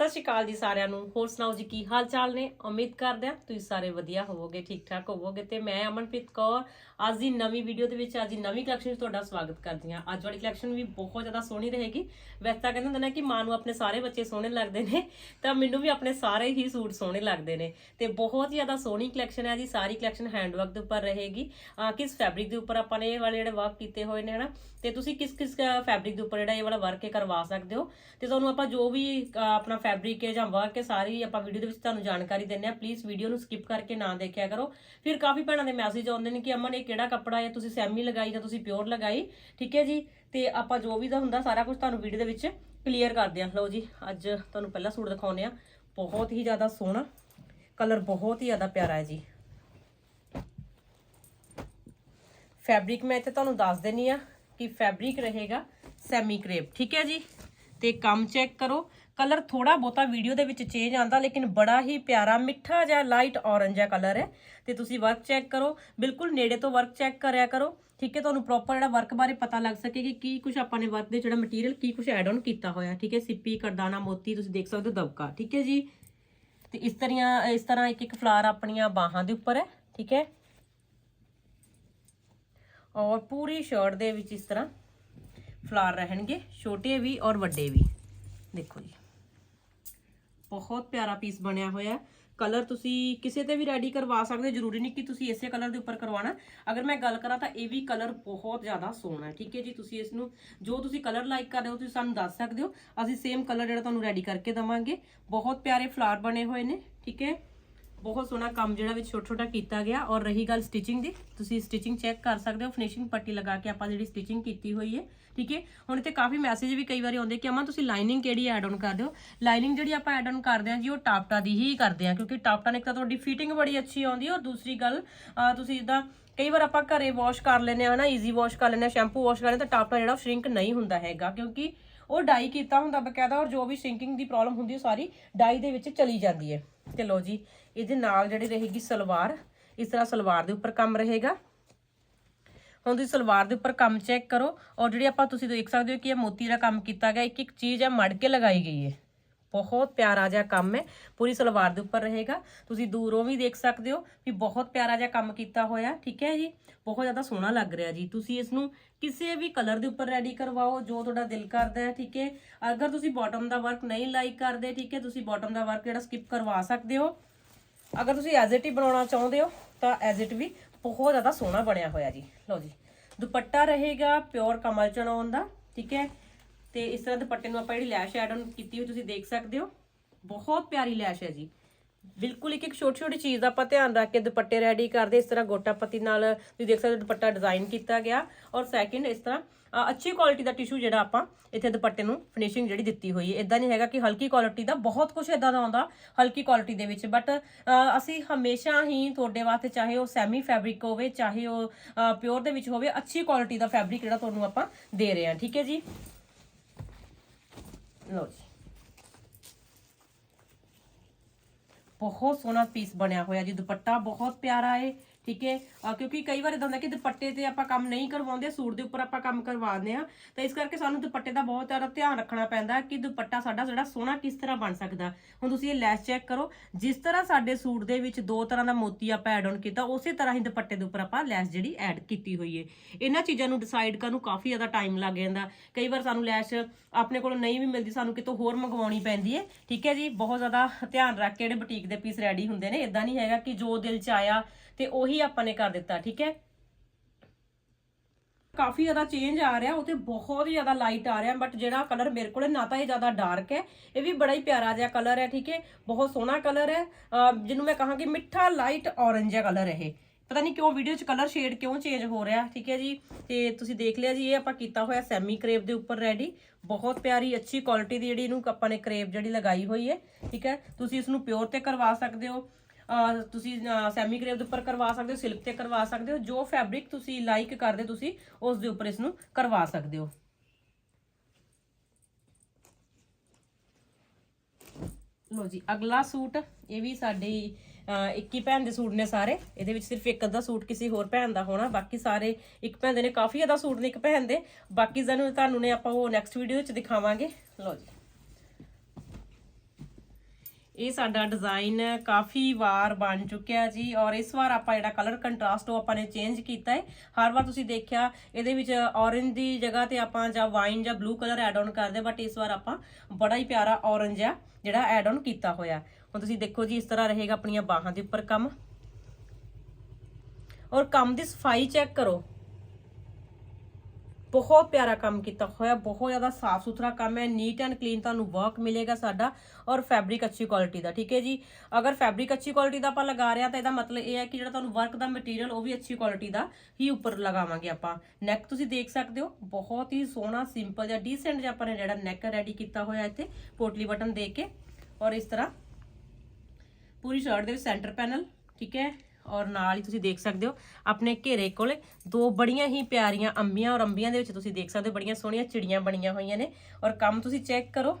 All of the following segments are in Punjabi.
ਸਤਿ ਸ਼੍ਰੀ ਅਕਾਲ ਜੀ ਸਾਰਿਆਂ ਨੂੰ। ਹੋਰ ਸੁਣਾਓ ਜੀ, ਕੀ ਹਾਲ ਚਾਲ ਨੇ? ਉਮੀਦ ਕਰਦੇ ਹਾਂ ਤੁਸੀਂ ਸਾਰੇ ਵਧੀਆ ਹੋਵੋਗੇ ਠੀਕ ਠਾਕ ਹੋਵੋਗੇ ਤੇ ਮੈਂ ਅਮਨਪ੍ਰੀਤ ਕੌਰ ਅੱਜ ਦੀ ਨਵੀਂ ਵੀਡੀਓ ਦੇ ਵਿੱਚ, ਅੱਜ ਦੀ ਨਵੀਂ ਕਲੈਕਸ਼ਨ ਵਿੱਚ ਤੁਹਾਡਾ ਸਵਾਗਤ ਕਰਦੀ ਹਾਂ। ਅੱਜ ਵਾਲੀ ਕਲੈਕਸ਼ਨ ਵੀ ਬਹੁਤ ਜ਼ਿਆਦਾ ਸੋਹਣੀ ਰਹੇਗੀ। ਵੈਸੇ ਤਾਂ ਕਹਿੰਦੇ ਹੁੰਦੇ ਨੇ ਕਿ ਮਾਂ ਨੂੰ ਆਪਣੇ ਸਾਰੇ ਬੱਚੇ ਸੋਹਣੇ ਲੱਗਦੇ ਨੇ, ਤਾਂ ਮੈਨੂੰ ਵੀ ਆਪਣੇ ਸਾਰੇ ਹੀ ਸੂਟ ਸੋਹਣੇ ਲੱਗਦੇ ਨੇ। ਤੇ ਬਹੁਤ ਜ਼ਿਆਦਾ ਸੋਹਣੀ ਕਲੈਕਸ਼ਨ ਹੈ ਜੀ, ਸਾਰੀ ਕਲੈਕਸ਼ਨ ਹੈਂਡਵਰਕ ਦੇ ਉੱਪਰ ਰਹੇਗੀ। ਅਹ ਕਿਸ ਫੈਬਰਿਕ ਦੇ ਉੱਪਰ ਆਪਾਂ ਨੇ ਇਹ ਵਾਲੇ ਜਿਹੜੇ ਵਰਕ ਕੀਤੇ ਹੋਏ ਨੇ, ਹਨਾ? ਤੇ ਤੁਸੀਂ ਕਿਸ ਕਿਸ ਫੈਬਰਿਕ ਦੇ ਉੱਪਰ ਜਿਹੜਾ ਇਹ ਵਾਲਾ ਵਰਕ ਹੈ ਕਰਵਾ ਸਕਦੇ ਹੋ? ਤੇ ਤੁਹਾਨੂੰ ਆਪਾਂ ਜੋ ਵੀ ਆਪਣਾ ਫੈਬਰਿਕ ਹੈ ਜਾਂ ਵਰਕ ਹੈ, ਸਾਰੀ ਆਪਾਂ ਵੀਡੀਓ ਦੇ ਵਿੱਚ ਤੁਹਾਨੂੰ ਜਾਣਕਾਰੀ ਦਿੰਨੇ ਆ ਪਲੀਜ਼ ਵੀਡੀਓ ਨੂੰ ਸਕਿਪ ਕਰਕੇ ਨਾ ਦੇਖਿਆ ਕਰੋ। ਫਿਰ ਕਾਫੀ ਭੈਣਾਂ ਦੇ ਮੈਸੇਜ ਆਉਂਦੇ ਨੇ ਕਿ ਅਮਨ, ਇਹ ਕਿਹੜਾ ਕੱਪੜਾ ਹੈ? ਤੁਸੀਂ ਸੈਮੀ ਲਗਾਈ ਜਾਂ ਤੁਸੀਂ ਪਿਓਰ ਲਗਾਈ? ਠੀਕ ਹੈ ਜੀ? ਤੇ ਆਪਾਂ ਜੋ ਵੀ ਦਾ ਹੁੰਦਾ, ਸਾਰਾ ਕੁਝ ਤੁਹਾਨੂੰ ਵੀਡੀਓ ਦੇ ਵਿੱਚ ਕਲੀਅਰ ਕਰਦੇ ਆ ਲਓ ਜੀ, ਅੱਜ ਤੁਹਾਨੂੰ ਪਹਿਲਾ ਸੂਟ ਦਿਖਾਉਨੇ ਆ ਬਹੁਤ ਹੀ ਜ਼ਿਆਦਾ ਸੋਹਣਾ ਕਲਰ ਬਹੁਤ ਹੀ ਜ਼ਿਆਦਾ ਪਿਆਰਾ ਹੈ ਜੀ। ਫੈਬਰਿਕ ਮੈਂ ਇੱਥੇ ਤੁਹਾਨੂੰ ਦੱਸ ਦੇਣੀ ਆ ਕਿ ਫੈਬਰਿਕ ਰਹੇਗਾ ਸੈਮੀ ਕ੍ਰੇਪ ਠੀਕ ਹੈ ਜੀ? ਤੇ ਕੰਮ ਚੈੱਕ ਕਰੋ। ਕਲਰ ਥੋੜਾ ਬਹੁਤਾ ਵੀਡੀਓ ਦੇ ਵਿੱਚ ਚੇਂਜ ਆਂਦਾ ਲੇਕਿਨ ਬੜਾ ਹੀ ਪਿਆਰਾ, ਮਿੱਠਾ ਜਿਹਾ ਲਾਈਟ ਔਰੰਜ ਜਿਹਾ ਕਲਰ ਹੈ। ਤੇ ਤੁਸੀਂ ਵਰਕ ਚੈੱਕ ਕਰੋ। ਬਿਲਕੁਲ ਨੇੜੇ ਤੋਂ ਵਰਕ ਚੈੱਕ ਕਰਿਆ ਕਰੋ। ਠੀਕ ਹੈ, ਤੁਹਾਨੂੰ ਪ੍ਰੋਪਰ ਜਿਹੜਾ ਵਰਕ ਬਾਰੇ ਪਤਾ ਲੱਗ ਸਕੇ ਕਿ ਕੀ ਕੁਝ ਆਪਾਂ ਨੇ ਵਰਕ ਦੇ ਜਿਹੜਾ ਮਟੀਰੀਅਲ ਕੀ ਕੁਝ ਐਡ ਆਨ ਕੀਤਾ ਹੋਇਆ। ਠੀਕ ਹੈ, ਸਿੱਪੀ ਕਰਦਾਨਾ ਮੋਤੀ, ਤੁਸੀਂ ਦੇਖ ਸਕਦੇ ਹੋ ਦਬਕਾ। ਠੀਕ ਹੈ ਜੀ? ਤੇ ਇਸ ਤਰ੍ਹਾਂ ਇਸ ਤਰ੍ਹਾਂ ਇੱਕ ਇੱਕ ਫਲਾਰ ਆਪਣੀਆਂ ਬਾਹਾਂ ਦੇ ਉੱਪਰ ਹੈ। ਠੀਕ ਹੈ? ਔਰ ਪੂਰੀ ਸ਼ਰਟ ਦੇ ਵਿੱਚ ਇਸ ਤਰ੍ਹਾਂ ਫਲਾਰ ਰਹਿਣਗੇ, ਛੋਟੇ ਵੀ ਔਰ ਵੱਡੇ ਵੀ। ਦੇਖੋ ਜੀ। ਬਹੁਤ ਪਿਆਰਾ ਪੀਸ ਬਣਿਆ ਹੋਇਆ ਕਲਰ ਤੁਸੀਂ ਕਿਸੇ ਤੇ ਵੀ ਰੈਡੀ ਕਰਵਾ ਸਕਦੇ ਹੋ, ਜ਼ਰੂਰੀ ਨਹੀਂ ਕਿ ਤੁਸੀਂ ਇਸੇ ਕਲਰ ਦੇ ਉੱਪਰ ਕਰਵਾਉਣਾ। ਅਗਰ ਮੈਂ ਗੱਲ ਕਰਾਂ ਤਾਂ ਇਹ ਵੀ ਕਲਰ ਬਹੁਤ ਜ਼ਿਆਦਾ ਸੋਹਣਾ ਹੈ, ਠੀਕ ਹੈ ਜੀ? ਤੁਸੀਂ ਇਸ ਨੂੰ, ਜੋ ਤੁਸੀਂ ਕਲਰ ਲਾਈਕ ਕਰਦੇ ਹੋ, ਤੁਸੀਂ ਸਾਨੂੰ ਦੱਸ ਸਕਦੇ ਹੋ। ਅਸੀਂ ਸੇਮ ਕਲਰ ਜਿਹੜਾ ਤੁਹਾਨੂੰ ਰੈਡੀ ਕਰਕੇ ਦਵਾਂਗੇ। ਬਹੁਤ ਪਿਆਰੇ ਫਲਾਰ ਬਣੇ ਹੋਏ ਨੇ, ਠੀਕ ਹੈ? ਬਹੁਤ ਸੋਹਣਾ ਕੰਮ ਜਿਹੜਾ ਵਿੱਚ ਛੋਟਾ ਛੋਟਾ ਕੀਤਾ ਗਿਆ ਔਰ ਰਹੀ ਗੱਲ ਸਟਿਚਿੰਗ ਦੀ, ਤੁਸੀਂ ਸਟਿਚਿੰਗ ਚੈੱਕ ਕਰ ਸਕਦੇ ਹੋ ਫਿਨਿਸ਼ਿੰਗ ਪੱਟੀ ਲਗਾ ਕੇ ਆਪਾਂ ਜਿਹੜੀ ਸਟਿਚਿੰਗ ਕੀਤੀ ਹੋਈ ਹੈ, ਠੀਕ ਹੈ? ਹੁਣ ਇੱਥੇ ਕਾਫੀ ਮੈਸੇਜ ਵੀ ਕਈ ਵਾਰੀ ਆਉਂਦੇ ਕਿ ਅਮਾ ਤੁਸੀਂ ਲਾਈਨਿੰਗ ਕਿਹੜੀ ਐਡ ਆਨ ਕਰਦੇ ਹੋ? ਲਾਈਨਿੰਗ ਜਿਹੜੀ ਆਪਾਂ ਐਡ ਆਨ ਕਰਦੇ ਹਾਂ ਜੀ, ਉਹ ਟਾਪਟਾ ਦੀ ਹੀ ਕਰਦੇ ਹਾਂ, ਕਿਉਂਕਿ ਟਾਪਟਾ ਨੇ ਇੱਕ ਤਾਂ ਤੁਹਾਡੀ ਫਿਟਿੰਗ ਬੜੀ ਅੱਛੀ ਆਉਂਦੀ ਔਰ ਦੂਸਰੀ ਗੱਲ ਤੁਸੀਂ ਜਿੱਦਾਂ ਕਈ ਵਾਰ ਆਪਾਂ ਘਰੇ ਵਾਸ਼ ਕਰ ਲੈਨੇ ਆ ਹਨਾ ਈਜ਼ੀ ਵਾਸ਼ ਕਰ ਲੈਨੇ ਆ ਸ਼ੈਂਪੂ ਵਾਸ਼ ਕਰ ਲੈਨੇ ਤਾਂ ਟਾਪਟਾ ਜਿਹੜਾ ਸ਼ਰਿੰਕ ਨਹੀਂ ਹੁੰਦਾ ਹੈਗਾ, ਕਿਉਂਕਿ ਉਹ ਡਾਈ ਕੀਤਾ ਹੁੰਦਾ ਬਕਾਇਦਾ ਔਰ ਜੋ ਵੀ ਸਿੰਕਿੰਗ ਦੀ ਪ੍ਰੋਬਲਮ ਹੁੰਦੀ ਉਹ ਸਾਰੀ ਡਾਈ ਦੇ ਵਿੱਚ ਚਲੀ ਜਾਂਦੀ ਹੈ। ਤੇ ਲੋ ਜੀ, ਇਹਦੇ ਨਾਲ ਜਿਹੜੀ ਰਹੇਗੀ ਸਲਵਾਰ, ਇਸ ਤਰ੍ਹਾਂ ਸਲਵਾਰ ਦੇ ਉੱਪਰ ਕੰਮ ਰਹੇਗਾ। ਹੁਣ ਤੁਸੀਂ ਸਲਵਾਰ ਦੇ ਉੱਪਰ ਕੰਮ ਚੈੱਕ ਕਰੋ, ਔਰ ਜਿਹੜੀ ਆਪਾਂ ਤੁਸੀਂ ਦੇਖ ਸਕਦੇ ਹੋ ਕਿ ਇਹ ਮੋਤੀ ਦਾ ਕੰਮ ਕੀਤਾ ਗਿਆ ਇੱਕ ਇੱਕ ਚੀਜ਼ ਹੈ ਮੜ ਕੇ ਲਗਾਈ ਗਈ ਹੈ। ਬਹੁਤ ਪਿਆਰਾ ਜਿਹਾ ਕੰਮ ਹੈ। ਪੂਰੀ ਸਲਵਾਰ ਦੇ ਉੱਪਰ ਰਹੇਗਾ। ਤੁਸੀਂ ਦੂਰੋਂ ਵੀ ਦੇਖ ਸਕਦੇ ਹੋ ਵੀ ਬਹੁਤ ਪਿਆਰਾ ਜਿਹਾ ਕੰਮ ਕੀਤਾ ਹੋਇਆ, ਠੀਕ ਹੈ ਜੀ? ਬਹੁਤ ਜ਼ਿਆਦਾ ਸੋਹਣਾ ਲੱਗ ਰਿਹਾ ਜੀ। ਤੁਸੀਂ ਇਸ ਨੂੰ ਕਿਸੇ ਵੀ ਕਲਰ ਦੇ ਉੱਪਰ ਰੈਡੀ ਕਰਵਾਓ, ਜੋ ਤੁਹਾਡਾ ਦਿਲ ਕਰਦਾ ਹੈ, ਠੀਕ ਹੈ? ਅਗਰ ਤੁਸੀਂ ਬਾਟਮ ਦਾ ਵਰਕ ਨਹੀਂ ਲਾਈਕ ਕਰਦੇ, ਠੀਕ ਹੈ? ਤੁਸੀਂ ਬਾਟਮ ਦਾ ਵਰਕ ਜਿਹੜਾ ਸਕਿਪ ਕਰਵਾ ਸਕਦੇ ਹੋ। ਅਗਰ ਤੁਸੀਂ ਐਜ਼ ਇਟ ਹੀ ਬਣਾਉਣਾ ਚਾਹੁੰਦੇ ਹੋ, ਤਾਂ ਐਜ਼ ਇਟ ਵੀ ਬਹੁਤ ਜ਼ਿਆਦਾ ਸੋਹਣਾ ਬਣਿਆ ਹੋਇਆ ਜੀ। ਲਓ ਜੀ। ਦੁਪੱਟਾ ਰਹੇਗਾ ਪਿਓਰ ਕਮਲ ਚਣਾਉਣ ਦਾ, ਠੀਕ ਹੈ? ਤੇ ਇਸ ਤਰ੍ਹਾਂ ਦੁਪੱਟੇ ਨੂੰ ਆਪਾਂ ਜਿਹੜੀ ਲੈਸ਼ ਐਡ ਆਨ ਕੀਤੀ ਹੋਈ ਤੁਸੀਂ ਦੇਖ ਸਕਦੇ ਹੋ। ਬਹੁਤ ਪਿਆਰੀ ਲੈਸ਼ ਹੈ ਜੀ। ਬਿਲਕੁਲ ਇੱਕ ਇੱਕ ਛੋਟੀ ਛੋਟੀ ਚੀਜ਼ ਦਾ ਆਪਾਂ ਧਿਆਨ ਰੱਖ ਕੇ ਦੁਪੱਟੇ ਰੈਡੀ ਕਰਦੇ, ਇਸ ਤਰ੍ਹਾਂ ਗੋਟਾ ਪੱਤੀ ਨਾਲ ਤੁਸੀਂ ਦੇਖ ਸਕਦੇ ਹੋ ਦੁਪੱਟਾ ਡਿਜ਼ਾਈਨ ਕੀਤਾ ਗਿਆ। ਔਰ ਸੈਕਿੰਡ ਇਸ ਤਰ੍ਹਾਂ ਅੱਛੀ ਕੁਆਲਿਟੀ ਦਾ ਟਿਸ਼ੂ ਜਿਹੜਾ ਆਪਾਂ ਇੱਥੇ ਦੁਪੱਟੇ ਨੂੰ ਫਿਨਿਸ਼ਿੰਗ ਜਿਹੜੀ ਦਿੱਤੀ ਹੋਈ ਹੈ। ਇਦਾਂ ਨਹੀਂ ਹੈਗਾ ਕਿ ਹਲਕੀ ਕੁਆਲਿਟੀ ਦਾ, ਬਹੁਤ ਕੁਝ ਇਦਾਂ ਦਾ ਆਉਂਦਾ ਹਲਕੀ ਕੁਆਲਿਟੀ ਦੇ ਵਿੱਚ। ਬਟ ਅਸੀਂ ਹਮੇਸ਼ਾ ਹੀ ਤੁਹਾਡੇ ਵਾਸਤੇ ਚਾਹੇ ਉਹ ਸੈਮੀ ਫੈਬਰਿਕ ਹੋਵੇ, ਚਾਹੇ ਉਹ ਪਿਓਰ ਦੇ ਵਿੱਚ ਹੋਵੇ, ਅੱਛੀ ਕੁਆਲਿਟੀ ਦਾ ਫੈਬਰਿਕ ਜਿਹੜਾ ਤੁਹਾਨੂੰ ਆਪਾਂ ਦੇ ਰਹੇ ਹਾਂ। ਠੀਕ ਹੈ ਜੀ? ਲਓ ਜੀ ਬਹੁਤ ਸੋਹਣਾ ਪੀਸ ਬਣਿਆ ਹੋਇਆ ਜੀ ਦੁਪੱਟਾ ਬਹੁਤ ਪਿਆਰਾ ਏ। ਠੀਕ ਹੈ? ਅਹ ਕਿਉਂਕਿ ਕਈ ਵਾਰ ਇਦਾਂ ਹੁੰਦਾ ਕਿ ਦੁਪੱਟੇ ਤੇ ਆਪਾਂ ਕੰਮ ਨਹੀਂ ਕਰਵਾਉਂਦੇ, ਸੂਟ ਦੇ ਉੱਪਰ ਆਪਾਂ ਕੰਮ ਕਰਵਾਉਂਦੇ ਆ ਤਾਂ ਇਸ ਕਰਕੇ ਸਾਨੂੰ ਦੁਪੱਟੇ ਦਾ ਬਹੁਤ ਜ਼ਿਆਦਾ ਧਿਆਨ ਰੱਖਣਾ ਪੈਂਦਾ ਕਿ ਦੁਪੱਟਾ ਸਾਡਾ ਜਿਹੜਾ ਸੋਹਣਾ ਕਿਸ ਤਰ੍ਹਾਂ ਬਣ ਸਕਦਾ। ਹੁਣ ਤੁਸੀਂ ਇਹ ਲੈਸ ਚੈੱਕ ਕਰੋ, ਜਿਸ ਤਰ੍ਹਾਂ ਸਾਡੇ ਸੂਟ ਦੇ ਵਿੱਚ ਦੋ ਤਰ੍ਹਾਂ ਦਾ ਮੋਤੀ ਆਪਾਂ ਐਡ ਆਨ ਕੀਤਾ, ਉਸੇ ਤਰ੍ਹਾਂ ਹੀ ਦੁਪੱਟੇ ਦੇ ਉੱਪਰ ਆਪਾਂ ਲੈਸ ਜਿਹੜੀ ਐਡ ਕੀਤੀ ਹੋਈ ਹੈ। ਇਹਨਾਂ ਚੀਜ਼ਾਂ ਨੂੰ ਡਿਸਾਈਡ ਕਰਨ ਨੂੰ ਕਾਫੀ ਜ਼ਿਆਦਾ ਟਾਈਮ ਲੱਗ ਜਾਂਦਾ। ਕਈ ਵਾਰ ਸਾਨੂੰ ਲੈਸ ਆਪਣੇ ਕੋਲੋਂ ਨਹੀਂ ਵੀ ਮਿਲਦੀ, ਸਾਨੂੰ ਕਿਤੋਂ ਹੋਰ ਮੰਗਵਾਉਣੀ ਪੈਂਦੀ ਹੈ। ਠੀਕ ਹੈ ਜੀ? ਬਹੁਤ ਜ਼ਿਆਦਾ ਧਿਆਨ ਰੱਖ ਕੇ ਜਿਹੜੇ ਬੁਟੀਕ ਦੇ ਪੀਸ ਰੈਡੀ ਹੁੰਦੇ ਨੇ ਇਦਾਂ ਨਹੀਂ ਹੈਗਾ ਕਿ ਜੋ ਦਿਲ ਚ ਆਇਆ ਤੇ ਉਹੀ ਆਪਾਂ ਨੇ ਕਰ ਦਿੱਤਾ, ਠੀਕ ਹੈ? ਕਾਫੀ ਜ਼ਿਆਦਾ ਚੇਂਜ ਆ ਰਿਹਾ ਉਹ ਬਹੁਤ ਹੀ ਜ਼ਿਆਦਾ ਲਾਈਟ ਆ ਰਿਹਾ ਬਟ ਜਿਹੜਾ ਕਲਰ ਮੇਰੇ ਕੋਲੇ ਨਾ ਤਾਂ ਇਹ ਜ਼ਿਆਦਾ ਡਾਰਕ ਹੈ, ਇਹ ਵੀ ਬੜਾ ਹੀ ਪਿਆਰਾ ਜਿਹਾ ਕਲਰ ਹੈ, ਠੀਕ ਹੈ? ਬਹੁਤ ਸੋਹਣਾ ਕਲਰ ਹੈ ਜਿਹਨੂੰ ਮੈਂ ਕਹਾਂਗੀ ਮਿੱਠਾ ਲਾਈਟ ਔਰੰਜ ਜਿਹਾ ਕਲਰ ਹੈ ਇਹ। ਪਤਾ ਨਹੀਂ ਕਿਉਂ ਵੀਡੀਓ 'ਚ ਕਲਰ ਸ਼ੇਡ ਕਿਉਂ ਚੇਂਜ ਹੋ ਰਿਹਾ, ਠੀਕ ਹੈ ਜੀ? ਤੇ ਤੁਸੀਂ ਦੇਖ ਲਿਆ ਜੀ, ਇਹ ਆਪਾਂ ਕੀਤਾ ਹੋਇਆ ਸੈਮੀ ਕਰੇਪ ਦੇ ਉੱਪਰ ਰੈਡੀ ਬਹੁਤ ਪਿਆਰੀ, ਅੱਛੀ ਕੁਆਲਿਟੀ ਦੀ ਜਿਹੜੀ ਇਹਨੂੰ ਆਪਾਂ ਨੇ ਕਰੇਪ ਜਿਹੜੀ ਲਗਾਈ ਹੋਈ ਹੈ, ਠੀਕ ਹੈ? ਤੁਸੀਂ ਇਸ ਨੂੰ ਪਿਓਰ ਤੇ ਕਰਵਾ ਸਕਦੇ ਹੋ। ਤੁਸੀਂ ਸੈਮੀ ਕਰੇਪ ਦੇ ਉੱਪਰ ਕਰਵਾ ਸਕਦੇ ਹੋ ਸਿਲਕ ਤੇ ਕਰਵਾ ਸਕਦੇ ਹੋ ਜੋ ਫੈਬਰਿਕ ਤੁਸੀਂ ਲਾਈਕ ਕਰਦੇ ਤੁਸੀਂ ਉਸ ਦੇ ਉੱਪਰ ਇਸ ਨੂੰ ਕਰਵਾ ਸਕਦੇ ਹੋ। ਲੋ ਜੀ ਅਗਲਾ ਸੂਟ ਇਹ ਵੀ ਸਾਡੇ ਅਹ, ਭੈਣ ਦੇ ਸੂਟ ਨੇ ਸਾਰੇ। ਇਹਦੇ ਵਿੱਚ ਸਿਰਫ ਇੱਕ ਅੱਧਾ ਸੂਟ ਕਿਸੇ ਹੋਰ ਭੈਣ ਦਾ ਹੋਣਾ ਬਾਕੀ ਸਾਰੇ ਇੱਕ ਭੈਣ ਦੇ ਨੇ ਕਾਫੀ ਜ਼ਿਆਦਾ ਸੂਟ ਨੇ ਇੱਕ ਭੈਣ ਦੇ। ਬਾਕੀ ਸਾਨੂੰ ਤੁਹਾਨੂੰ ਨੇ ਆਪਾਂ ਉਹ ਨੈਕਸਟ ਵੀਡੀਓ ਵਿੱਚ ਦਿਖਾਵਾਂਗੇ। ਲੋ ਜੀ। ਇਹ ਸਾਡਾ ਡਿਜ਼ਾਈਨ ਕਾਫੀ ਵਾਰ ਬਣ ਚੁੱਕਿਆ ਜੀ ਔਰ ਇਸ ਵਾਰ ਆਪਾਂ ਜਿਹੜਾ ਕਲਰ ਕੰਟਰਾਸਟ ਉਹ ਆਪਾਂ ਨੇ ਚੇਂਜ ਕੀਤਾ ਹੈ। ਹਰ ਵਾਰ ਤੁਸੀਂ ਦੇਖਿਆ, ਇਹਦੇ ਵਿੱਚ ਔਰੰਜ ਦੀ ਜਗ੍ਹਾ ਤੇ ਆਪਾਂ ਜਾਂ ਵਾਈਨ ਜਾਂ ਬਲੂ ਕਲਰ ਐਡ ਆਨ ਕਰਦੇ ਬਟ ਇਸ ਵਾਰ ਆਪਾਂ ਬੜਾ ਹੀ ਪਿਆਰਾ ਔਰੰਜ ਆ ਜਿਹੜਾ ਐਡ ਆਨ ਕੀਤਾ ਹੋਇਆ। ਹੁਣ ਤੁਸੀਂ ਦੇਖੋ ਜੀ, ਇਸ ਤਰ੍ਹਾਂ ਰਹੇਗਾ ਆਪਣੀਆਂ ਬਾਹਾਂ ਦੇ ਉੱਪਰ ਕੰਮ। ਔਰ ਕੰਮ ਦੀ ਸਫ਼ਾਈ ਚੈੱਕ ਕਰੋ। ਬਹੁਤ ਪਿਆਰਾ ਕੰਮ ਕੀਤਾ ਹੋਇਆ, ਬਹੁਤ ਜ਼ਿਆਦਾ ਸਾਫ਼ ਸੁਥਰਾ ਕੰਮ ਹੈ ਨੀਟ ਐਂਡ ਕਲੀਨ ਤੁਹਾਨੂੰ ਵਰਕ ਮਿਲੇਗਾ ਸਾਡਾ ਔਰ ਫੈਬਰਿਕ ਅੱਛੀ ਕੁਆਲਿਟੀ ਦਾ, ਠੀਕ ਹੈ ਜੀ? ਅਗਰ ਫੈਬਰਿਕ ਅੱਛੀ ਕੁਆਲਿਟੀ ਦਾ ਆਪਾਂ ਲਗਾ ਰਿਹਾ ਤਾਂ ਇਹਦਾ ਮਤਲਬ ਇਹ ਹੈ ਕਿ ਜਿਹੜਾ ਤੁਹਾਨੂੰ ਵਰਕ ਦਾ ਮਟੀਰੀਅਲ ਉਹ ਵੀ ਅੱਛੀ ਕੁਆਲਿਟੀ ਦਾ ਹੀ ਉੱਪਰ ਲਗਾਵਾਂਗੇ ਆਪਾਂ। ਨੈਕ ਤੁਸੀਂ ਦੇਖ ਸਕਦੇ ਹੋ, ਬਹੁਤ ਹੀ ਸੋਹਣਾ ਸਿੰਪਲ ਜਿਹਾ ਡੀਸੈਂਟ ਜਿਹਾ ਆਪਾਂ ਨੇ ਜਿਹੜਾ ਨੈਕ ਰੈਡੀ ਕੀਤਾ ਹੋਇਆ ਇੱਥੇ, ਪੋਟਲੀ ਬਟਨ ਦੇ ਕੇ ਔਰ ਇਸ ਤਰ੍ਹਾਂ ਪੂਰੀ ਸ਼ਰਟ ਦੇ ਵਿੱਚ ਸੈਂਟਰ ਪੈਨਲ ਠੀਕ ਹੈ? ਔਰ ਨਾਲ ਹੀ ਤੁਸੀਂ ਦੇਖ ਸਕਦੇ ਹੋ ਆਪਣੇ ਘੇਰੇ ਕੋਲੇ ਦੋ ਬੜੀਆਂ ਹੀ ਪਿਆਰੀਆਂ ਅੰਬੀਆਂ ਔਰ ਅੰਬੀਆਂ ਦੇ ਵਿੱਚ ਤੁਸੀਂ ਦੇਖ ਸਕਦੇ ਹੋ ਬੜੀਆਂ ਸੋਹਣੀਆਂ ਚਿੜੀਆਂ ਬਣੀਆਂ ਹੋਈਆਂ ਨੇ ਔਰ ਕੰਮ ਤੁਸੀਂ ਚੈੱਕ ਕਰੋ।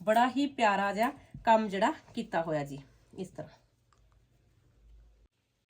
ਬੜਾ ਹੀ ਪਿਆਰਾ ਜਿਹਾ ਕੰਮ ਜਿਹੜਾ ਕੀਤਾ ਹੋਇਆ ਜੀ, ਇਸ ਤਰ੍ਹਾਂ।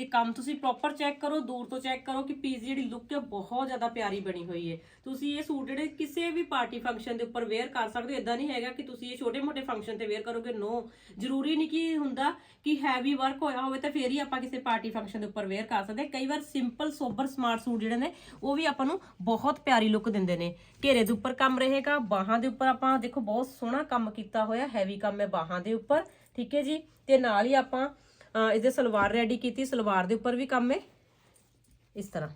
ਇਹ ਕੰਮ ਤੁਸੀਂ ਪ੍ਰੋਪਰ ਚੈੱਕ ਕਰੋ, ਦੂਰ ਤੋਂ ਚੈੱਕ ਕਰੋ ਕਿ ਪੀਸ ਜਿਹੜੀ ਲੁੱਕ ਹੈ ਬਹੁਤ ਜ਼ਿਆਦਾ ਪਿਆਰੀ ਬਣੀ ਹੋਈ ਹੈ। ਤੁਸੀਂ ਇਹ ਸੂਟ ਜਿਹੜੇ ਕਿਸੇ ਵੀ ਪਾਰਟੀ ਫੰਕਸ਼ਨ ਦੇ ਉੱਪਰ ਵੇਅਰ ਕਰ ਸਕਦੇ ਹੋ ਇਦਾਂ ਨਹੀਂ ਹੈਗਾ ਕਿ ਤੁਸੀਂ ਇਹ ਛੋਟੇ-ਮੋਟੇ ਫੰਕਸ਼ਨ ਤੇ ਵੇਅਰ ਕਰੋਗੇ ਨੋ ਜ਼ਰੂਰੀ ਨਹੀਂ ਕਿ ਹੁੰਦਾ ਕਿ ਹੈਵੀ ਵਰਕ ਹੋਇਆ ਹੋਵੇ ਤਾਂ ਫੇਰ ਹੀ ਆਪਾਂ ਕਿਸੇ ਪਾਰਟੀ ਫੰਕਸ਼ਨ ਦੇ ਉੱਪਰ ਵੇਅਰ ਕਰ ਸਕਦੇ ਕਈ ਵਾਰ ਸਿੰਪਲ ਸੋਬਰ ਸਮਾਰਟ ਸੂਟ ਜਿਹੜੇ ਨੇ, ਉਹ ਵੀ ਆਪਾਂ ਨੂੰ ਬਹੁਤ ਪਿਆਰੀ ਲੁੱਕ ਦਿੰਦੇ ਨੇ। ਘੇਰੇ ਦੇ ਉੱਪਰ ਕੰਮ ਰਹੇਗਾ, ਬਾਹਾਂ ਦੇ ਉੱਪਰ ਆਪਾਂ ਦੇਖੋ ਬਹੁਤ ਸੋਹਣਾ ਕੰਮ ਕੀਤਾ ਹੋਇਆ ਹੈਵੀ ਕੰਮ ਹੈ ਬਾਹਾਂ ਦੇ ਉੱਪਰ, ਠੀਕ ਹੈ ਜੀ? ਤੇ ਨਾਲ ਹੀ ਆਪਾਂ ਅਹ ਇਹਦੇ ਸਲਵਾਰ ਰੈਡੀ ਕੀਤੀ, ਸਲਵਾਰ ਦੇ ਉੱਪਰ ਵੀ ਕੰਮ ਹੈ। ਇਸ ਤਰ੍ਹਾਂ।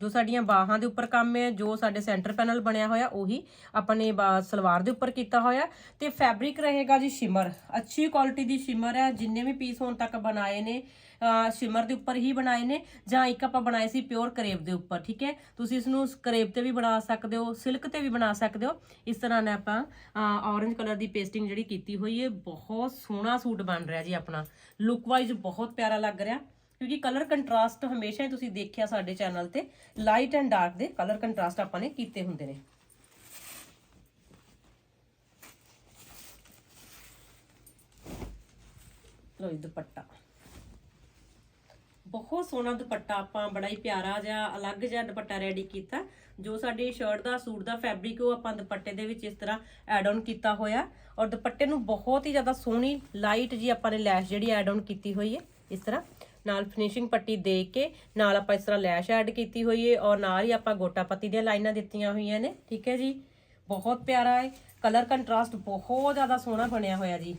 ਜੋ ਸਾਡੀਆਂ ਬਾਹਾਂ ਦੇ ਉੱਪਰ ਕੰਮ ਹੈ, ਜੋ ਸਾਡੇ ਸੈਂਟਰ ਪੈਨਲ ਬਣਿਆ ਹੋਇਆ, ਉਹੀ ਆਪਾਂ ਨੇ ਸਲਵਾਰ ਦੇ ਉੱਪਰ ਕੀਤਾ ਹੋਇਆ। ਤੇ ਫੈਬਰਿਕ ਰਹੇਗਾ ਜੀ ਸ਼ਿਮਰ ਅੱਛੀ ਕੁਆਲਿਟੀ ਦੀ ਸ਼ਿਮਰ ਹੈ, ਜਿੰਨੇ ਵੀ ਪੀਸ ਹੁਣ ਤੱਕ ਬਣਾਏ ਨੇ ਸ਼ਿਮਰ ਦੇ ਉੱਪਰ ਹੀ ਬਣਾਏ ਨੇ ਜਾਂ ਇੱਕ ਆਪਾਂ ਬਣਾਏ ਸੀ ਪਿਓਰ ਕਰੇਬ ਦੇ ਉੱਪਰ, ਠੀਕ ਹੈ? ਤੁਸੀਂ ਇਸ ਨੂੰ ਕਰੇਪ ਤੇ ਵੀ ਬਣਾ ਸਕਦੇ ਹੋ, ਸਿਲਕ ਤੇ ਵੀ ਬਣਾ ਸਕਦੇ ਹੋ। ਇਸ ਤਰ੍ਹਾਂ ਨਾਲ ਆਪਾਂ ਔਰੇਂਜ ਕਲਰ ਦੀ ਪੇਸਟਿੰਗ ਜਿਹੜੀ ਕੀਤੀ ਹੋਈ ਹੈ, ਬਹੁਤ ਸੋਹਣਾ ਸੂਟ ਬਣ ਰਿਹਾ ਜੀ ਆਪਣਾ। ਲੁੱਕ ਵਾਈਜ਼ ਬਹੁਤ ਪਿਆਰਾ ਲੱਗ ਰਿਹਾ, ਕਿਉਂਕਿ ਕਲਰ ਕੰਟਰਾਸਟ ਹਮੇਸ਼ਾ ਹੀ ਤੁਸੀਂ ਦੇਖਿਆ ਸਾਡੇ ਚੈਨਲ ਤੇ ਲਾਈਟ ਐਂਡ ਡਾਰਕ ਦੇ ਕਲਰ ਕੰਟਰਾਸਟ ਆਪਾਂ ਨੇ ਕੀਤੇ ਹੁੰਦੇ ਨੇ। ਲੋ ਇਹ ਦੁਪੱਟਾ। ਬਹੁਤ ਸੋਹਣਾ ਦੁਪੱਟਾ ਆਪਾਂ ਬੜਾ ਹੀ ਪਿਆਰਾ ਜਿਹਾ ਅਲੱਗ ਜਿਹਾ ਦੁਪੱਟਾ ਰੈਡੀ ਕੀਤਾ। ਜੋ ਸਾਡੀ ਸ਼ਰਟ ਦਾ, ਸੂਟ ਦਾ ਫੈਬਰਿਕ ਉਹ ਆਪਾਂ ਦੁਪੱਟੇ ਦੇ ਵਿੱਚ ਇਸ ਤਰ੍ਹਾਂ ਐਡ ਆਨ ਕੀਤਾ ਹੋਇਆ। ਔਰ ਦੁਪੱਟੇ ਨੂੰ ਬਹੁਤ ਹੀ ਜ਼ਿਆਦਾ ਸੋਹਣੀ ਲਾਈਟ ਜੀ ਆਪਾਂ ਨੇ ਲੈਸ਼ ਜਿਹੜੀ ਐਡ ਆਨ ਕੀਤੀ ਹੋਈ ਹੈ, ਇਸ ਤਰ੍ਹਾਂ। ਨਾਲ ਫਿਨਿਸ਼ਿੰਗ ਪੱਟੀ ਦੇ ਕੇ, ਨਾਲ ਆਪਾਂ ਇਸ ਤਰ੍ਹਾਂ ਲੈਸ਼ ਐਡ ਕੀਤੀ ਹੋਈ ਹੈ ਔਰ ਨਾਲ ਹੀ ਆਪਾਂ ਗੋਟਾ ਪੱਤੀ ਦੀਆਂ ਲਾਈਨਾਂ ਦਿੱਤੀਆਂ ਹੋਈਆਂ ਨੇ, ਠੀਕ ਹੈ ਜੀ। ਬਹੁਤ ਪਿਆਰਾ ਹੈ। ਕਲਰ ਕੰਟਰਾਸਟ ਬਹੁਤ ਜ਼ਿਆਦਾ ਸੋਹਣਾ ਬਣਿਆ ਹੋਇਆ ਜੀ।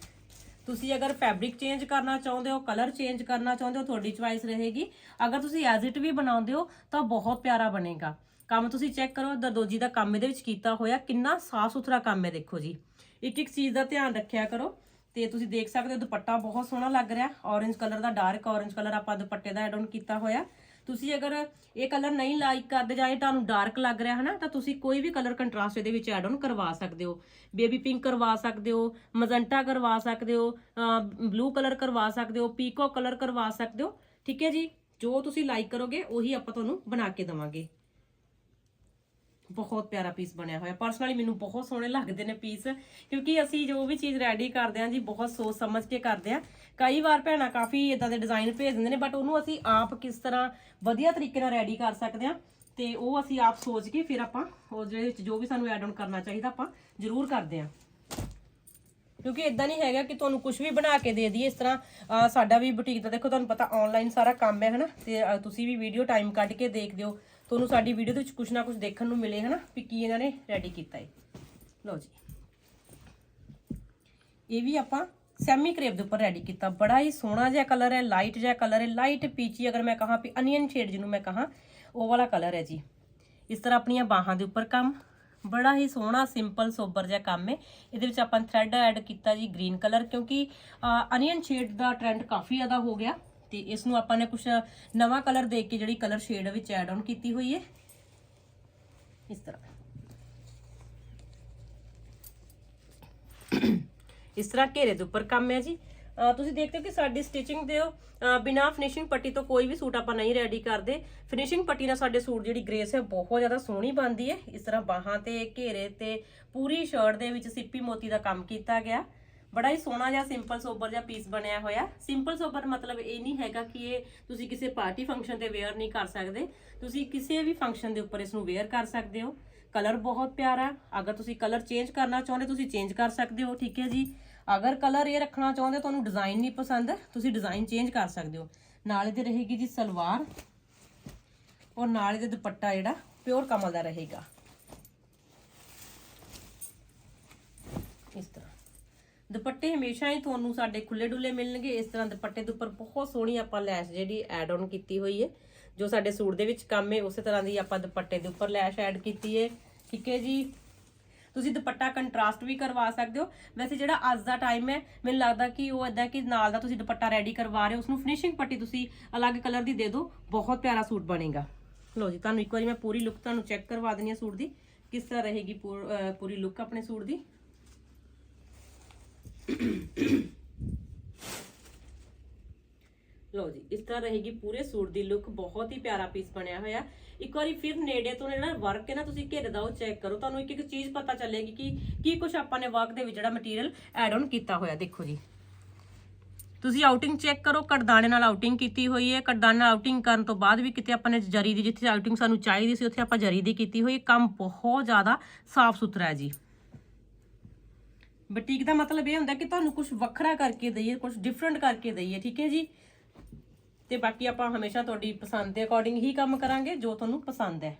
ਤੁਸੀਂ ਅਗਰ ਫੈਬਰਿਕ ਚੇਂਜ ਕਰਨਾ ਚਾਹੁੰਦੇ ਹੋ ਕਲਰ ਚੇਂਜ ਕਰਨਾ ਚਾਹੁੰਦੇ ਹੋ, ਤੁਹਾਡੀ ਚੁਆਇਸ ਰਹੇਗੀ। ਅਗਰ ਤੁਸੀਂ ਐਜ਼ ਇਟ ਵੀ ਬਣਾਉਂਦੇ ਹੋ, ਤਾਂ ਬਹੁਤ ਪਿਆਰਾ ਬਣੇਗਾ। ਕੰਮ ਤੁਸੀਂ ਚੈੱਕ ਕਰੋ ਦਰਦੋਜੀ ਦਾ ਕੰਮ ਇਹਦੇ ਵਿੱਚ ਕੀਤਾ ਹੋਇਆ, ਕਿੰਨਾ ਸਾਫ਼ ਸੁਥਰਾ ਕੰਮ ਹੈ ਦੇਖੋ ਜੀ। ਇੱਕ ਇੱਕ ਚੀਜ਼ ਦਾ ਧਿਆਨ ਰੱਖਿਆ ਕਰੋ, ਤੇ ਤੁਸੀਂ ਦੇਖ ਸਕਦੇ ਹੋ ਦੁਪੱਟਾ ਬਹੁਤ ਸੋਹਣਾ ਲੱਗ ਰਿਹਾ। ਔਰੇਂਜ ਕਲਰ ਦਾ ਡਾਰਕ ਔਰੇਂਜ ਕਲਰ ਆਪਾਂ ਦੁਪੱਟੇ ਦਾ ਐਡ ਆਨ ਕੀਤਾ ਹੋਇਆ। ਤੁਸੀਂ ਅਗਰ ਇਹ ਕਲਰ ਨਹੀਂ ਲਾਈਕ ਕਰਦੇ ਜਾਂ ਇਹ ਤੁਹਾਨੂੰ ਡਾਰਕ ਲੱਗ ਰਿਹਾ ਹੈ ਨਾ ਤਾਂ ਤੁਸੀਂ ਕੋਈ ਵੀ ਕਲਰ ਕੰਟਰਾਸਟ ਇਹਦੇ ਵਿੱਚ ਐਡ ਆਨ ਕਰਵਾ ਸਕਦੇ ਹੋ। ਬੇਬੀ ਪਿੰਕ ਕਰਵਾ ਸਕਦੇ ਹੋ ਮਜੰਟਾ ਕਰਵਾ ਸਕਦੇ ਹੋ ਬਲੂ ਕਲਰ ਕਰਵਾ ਸਕਦੇ ਹੋ ਪੀਕੋ ਕਲਰ ਕਰਵਾ ਸਕਦੇ ਹੋ। ਠੀਕ ਹੈ ਜੀ? ਜੋ ਤੁਸੀਂ ਲਾਈਕ ਕਰੋਗੇ, ਉਹੀ ਆਪਾਂ ਤੁਹਾਨੂੰ ਬਣਾ ਕੇ ਦਵਾਂਗੇ। ਬਹੁਤ ਪਿਆਰਾ ਪੀਸ ਬਣਿਆ ਹੋਇਆ। ਪਰਸਨਲੀ ਮੈਨੂੰ ਬਹੁਤ ਸੋਹਣੇ ਲੱਗਦੇ ਨੇ ਪੀਸ ਕਿਉਂਕਿ ਅਸੀਂ ਜੋ ਵੀ ਚੀਜ਼ ਰੈਡੀ ਕਰਦੇ ਹਾਂ ਜੀ, ਬਹੁਤ ਸੋਚ ਸਮਝ ਕੇ ਕਰਦੇ ਹਾਂ। ਕਈ ਵਾਰ ਭੈਣਾਂ ਕਾਫੀ ਇਦਾਂ ਦੇ ਡਿਜ਼ਾਈਨ ਭੇਜ ਦਿੰਦੇ ਨੇ ਬਟ ਉਹਨੂੰ ਅਸੀਂ ਆਪ ਕਿਸ ਤਰ੍ਹਾਂ ਵਧੀਆ ਤਰੀਕੇ ਨਾਲ ਰੈਡੀ ਕਰ ਸਕਦੇ ਹਾਂ ਤੇ ਉਹ ਅਸੀਂ ਆਪ ਸੋਚ ਕੇ ਫਿਰ ਆਪਾਂ ਉਹ ਜਿਹੜੇ ਵਿੱਚ ਜੋ ਵੀ ਸਾਨੂੰ ਐਡ ਆਨ ਕਰਨਾ ਚਾਹੀਦਾ ਆਪਾਂ ਜ਼ਰੂਰ ਕਰਦੇ ਹਾਂ। ਕਿਉਂਕਿ ਇਦਾਂ ਨਹੀਂ ਹੈਗਾ ਕਿ ਤੁਹਾਨੂੰ ਕੁਝ ਵੀ ਬਣਾ ਕੇ ਦੇ ਦਈਏ, ਇਸ ਤਰ੍ਹਾਂ ਸਾਡਾ ਵੀ ਬੁਟੀਕ ਦਾ ਦੇਖੋ, ਤੁਹਾਨੂੰ ਪਤਾ ਆਨਲਾਈਨ ਸਾਰਾ ਕੰਮ ਹੈ, ਹਨਾ? ਤੇ ਤੁਸੀਂ ਵੀ ਵੀਡੀਓ ਟਾਈਮ ਕੱਢ ਕੇ ਦੇਖਦੇ ਹੋ ਤੁਹਾਨੂੰ ਸਾਡੀ ਵੀਡੀਓ ਦੇ ਵਿੱਚ ਕੁਝ ਨਾ ਕੁਝ ਦੇਖਣ ਨੂੰ ਮਿਲੇ, ਹਨਾ? ਵੀ ਕੀ ਇਹਨਾਂ ਨੇ ਰੈਡੀ ਕੀਤਾ ਹੈ ਲਓ ਜੀ। ਇਹ ਵੀ ਆਪਾਂ ਸੈਮੀ ਕਰੇਪ ਦੇ ਉੱਪਰ ਰੈਡੀ ਕੀਤਾ। ਬੜਾ ਹੀ ਸੋਹਣਾ ਜਿਹਾ ਕਲਰ ਹੈ ਲਾਈਟ ਜਿਹਾ ਕਲਰ ਹੈ। ਲਾਈਟ ਪੀਚੀ ਅਗਰ ਮੈਂ ਕਹਾਂ ਵੀ ਅਨੀਅਨ ਸ਼ੇਡ ਜਿਹਨੂੰ ਮੈਂ ਕਹਾਂ, ਉਹ ਵਾਲਾ ਕਲਰ ਹੈ ਜੀ। ਇਸ ਤਰ੍ਹਾਂ ਆਪਣੀਆਂ ਬਾਹਾਂ ਦੇ ਉੱਪਰ ਕੰਮ। ਬੜਾ ਹੀ ਸੋਹਣਾ ਸਿੰਪਲ ਸੋਬਰ ਜਿਹਾ ਕੰਮ ਹੈ। ਇਹਦੇ ਵਿੱਚ ਆਪਾਂ ਥ੍ਰੈਡ ਐਡ ਕੀਤਾ ਜੀ ਗ੍ਰੀਨ ਕਲਰ ਕਿਉਂਕਿ ਅਨੀਅਨ ਸ਼ੇਡ ਦਾ ਟ੍ਰੈਂਡ ਕਾਫੀ ਜ਼ਿਆਦਾ ਹੋ ਗਿਆ। ਤੇ ਇਸ ਨੂੰ ਆਪਾਂ ਨੇ ਕੁਝ ਨਵਾਂ ਕਲਰ ਦੇ ਕੇ ਜਿਹੜੀ ਕਲਰ ਸ਼ੇਡ ਵਿੱਚ ਐਡ ਆਨ ਕੀਤੀ ਹੋਈ ਹੈ। ਇਸ ਤਰ੍ਹਾਂ। ਇਸ ਤਰ੍ਹਾਂ ਘੇਰੇ ਦੇ ਉੱਪਰ ਕੰਮ ਹੈ ਜੀ। ਤੁਸੀਂ ਦੇਖਦੇ ਹੋ ਕਿ ਸਾਡੀ ਸਟਿਚਿੰਗ ਦੇ ਬਿਨਾ ਫਿਨਿਸ਼ਿੰਗ ਪੱਟੀ ਤੋਂ ਕੋਈ ਵੀ ਸੂਟ ਆਪਾਂ ਨਹੀਂ ਰੈਡੀ ਕਰਦੇ। ਫਿਨਿਸ਼ਿੰਗ ਪੱਟੀ ਨਾਲ ਸਾਡੇ ਸੂਟ ਜਿਹੜੀ ਗ੍ਰੇਸ ਹੈ, ਬਹੁਤ ਜ਼ਿਆਦਾ ਸੋਹਣੀ ਬਣਦੀ ਹੈ। ਇਸ ਤਰ੍ਹਾਂ ਬਾਹਾਂ ਤੇ, ਘੇਰੇ ਤੇ, ਪੂਰੀ ਸ਼ਰਟ ਦੇ ਵਿੱਚ ਸਿੱਪੀ ਮੋਤੀ ਦਾ ਕੰਮ ਕੀਤਾ ਗਿਆ। ਬੜਾ ਹੀ ਸੋਹਣਾ ਜਿਹਾ ਸਿੰਪਲ ਸੋਬਰ ਜਿਹਾ ਪੀਸ ਬਣਿਆ ਹੋਇਆ। ਸਿੰਪਲ ਸੋਬਰ ਮਤਲਬ ਇਹ ਨਹੀਂ ਹੈਗਾ ਕਿ ਇਹ ਤੁਸੀਂ ਕਿਸੇ ਪਾਰਟੀ ਫੰਕਸ਼ਨ ਤੇ ਵੇਅਰ ਨਹੀਂ ਕਰ ਸਕਦੇ। ਤੁਸੀਂ ਕਿਸੇ ਵੀ ਫੰਕਸ਼ਨ ਦੇ ਉੱਪਰ ਇਸ ਨੂੰ ਵੇਅਰ ਕਰ ਸਕਦੇ ਹੋ। ਕਲਰ ਬਹੁਤ ਪਿਆਰਾ। ਅਗਰ ਤੁਸੀਂ ਕਲਰ ਚੇਂਜ ਕਰਨਾ ਚਾਹੁੰਦੇ, ਤੁਸੀਂ ਚੇਂਜ ਕਰ ਸਕਦੇ ਹੋ, ਠੀਕ ਹੈ ਜੀ? ਅਗਰ ਕਲਰ ਇਹ ਰੱਖਣਾ ਚਾਹੁੰਦੇ, ਤੁਹਾਨੂੰ ਡਿਜ਼ਾਈਨ ਨਹੀਂ ਪਸੰਦ, ਤੁਸੀਂ ਡਿਜ਼ਾਈਨ ਚੇਂਜ ਕਰ ਸਕਦੇ ਹੋ। ਨਾਲ ਇਹਦੇ ਰਹੇਗੀ ਜੀ ਸਲਵਾਰ। ਔਰ ਨਾਲ ਇਹਦੇ ਦੁਪੱਟਾ ਜਿਹੜਾ ਪਿਓਰ ਕਮਲ ਦਾ ਰਹੇਗਾ ਇਸ ਤਰ੍ਹਾਂ ਦੁਪੱਟੇ ਹਮੇਸ਼ਾ ਹੀ ਤੁਹਾਨੂੰ ਸਾਡੇ ਖੁੱਲੇ ਡੁੱਲੇ ਮਿਲਣਗੇ। ਇਸ ਤਰ੍ਹਾਂ ਦੁਪੱਟੇ ਦੇ ਉੱਪਰ ਬਹੁਤ ਸੋਹਣੀ ਆਪਾਂ ਲੈਸ ਜਿਹੜੀ ਐਡ ਆਨ ਕੀਤੀ ਹੋਈ ਹੈ ਜੋ ਸਾਡੇ ਸੂਟ ਦੇ ਵਿੱਚ ਕੰਮ ਹੈ ਉਸੇ ਤਰ੍ਹਾਂ ਦੀ ਆਪਾਂ ਦੁਪੱਟੇ ਦੇ ਉੱਪਰ ਲੈਸ਼ ਐਡ ਕੀਤੀ ਹੈ ਠੀਕ ਹੈ ਜੀ? ਤੁਸੀਂ ਦੁਪੱਟਾ ਕੰਟਰਾਸਟ ਵੀ ਕਰਵਾ ਸਕਦੇ ਹੋ। ਵੈਸੇ ਜਿਹੜਾ ਅੱਜ ਦਾ ਟਾਈਮ ਹੈ ਮੈਨੂੰ ਲੱਗਦਾ ਕਿ ਉਹ ਇਦਾਂ ਕਿ ਨਾਲ ਦਾ ਤੁਸੀਂ ਦੁਪੱਟਾ ਰੈਡੀ ਕਰਵਾ ਰਹੇ ਹੋ ਉਸ ਨੂੰ ਫਿਨਿਸ਼ਿੰਗ ਪੱਟੀ ਤੁਸੀਂ ਅਲੱਗ ਕਲਰ ਦੀ ਦੇ ਦਿਓ, ਬਹੁਤ ਪਿਆਰਾ ਸੂਟ ਬਣੇਗਾ। ਲਓ ਜੀ, ਤੁਹਾਨੂੰ ਇੱਕ ਵਾਰੀ ਮੈਂ ਪੂਰੀ ਲੁੱਕ ਤੁਹਾਨੂੰ ਚੈੱਕ ਕਰਵਾ ਦਿੰਦੀ ਹਾਂ ਸੂਟ ਦੀ, ਕਿਸ ਤਰ੍ਹਾਂ ਰਹੇਗੀ ਪੂਰ- ਪੂਰੀ ਲੁੱਕ ਆਪਣੇ ਸੂਟ ਦੀ। ਲਓ ਜੀ, ਇਸ ਤਰ੍ਹਾਂ ਰਹੇਗੀ ਪੂਰੇ ਸੂਟ ਦੀ ਲੁੱਕ ਬਹੁਤ ਹੀ ਪਿਆਰਾ ਪੀਸ ਬਣਿਆ ਹੋਇਆ। ਇੱਕ ਵਾਰੀ ਫਿਰ ਨੇੜੇ ਤੋਂ ਜਿਹੜਾ ਵਰਕ ਹੈ ਨਾ, ਤੁਸੀਂ ਘੇਰ ਦਾ ਉਹ ਚੈੱਕ ਕਰੋ। ਤੁਹਾਨੂੰ ਇੱਕ ਇੱਕ ਚੀਜ਼ ਪਤਾ ਚੱਲੇਗੀ ਕਿ ਕੀ ਕੁਝ ਆਪਾਂ ਨੇ ਵਰਕ ਦੇ ਵਿੱਚ ਜਿਹੜਾ ਮਟੀਰੀਅਲ ਐਡ ਆਨ ਕੀਤਾ ਹੋਇਆ। ਦੇਖੋ ਜੀ। ਤੁਸੀਂ ਆਊਟਿੰਗ ਚੈੱਕ ਕਰੋ ਕੜਦਾਨੇ ਨਾਲ ਆਊਟਿੰਗ ਕੀਤੀ ਹੋਈ ਹੈ। ਕੜਦਾਨੇ ਨਾਲ ਆਊਟਿੰਗ ਕਰਨ ਤੋਂ ਬਾਅਦ ਵੀ ਕਿਤੇ ਆਪਾਂ ਨੇ ਜਰੀ ਦੀ, ਜਿੱਥੇ ਆਊਟਿੰਗ ਸਾਨੂੰ ਚਾਹੀਦੀ ਸੀ, ਉੱਥੇ ਆਪਾਂ ਜਰੀ ਦੀ ਕੀਤੀ ਹੋਈ ਕੰਮ ਬਹੁਤ ਜ਼ਿਆਦਾ ਸਾਫ਼ ਸੁਥਰਾ ਹੈ ਜੀ। ਬੁਟੀਕ ਦਾ ਮਤਲਬ ਇਹ ਹੁੰਦਾ ਕਿ ਤੁਹਾਨੂੰ ਕੁਝ ਵੱਖਰਾ ਕਰਕੇ ਦਈਏ ਕੁਝ ਡਿਫਰੈਂਟ ਕਰਕੇ ਦਈਏ, ਠੀਕ ਹੈ ਜੀ? ਤੇ ਬਾਕੀ ਆਪਾਂ ਹਮੇਸ਼ਾ ਤੁਹਾਡੀ ਪਸੰਦ ਦੇ ਅਕੋਰਡਿੰਗ ਹੀ ਕੰਮ ਕਰਾਂਗੇ, ਜੋ ਤੁਹਾਨੂੰ ਪਸੰਦ ਹੈ।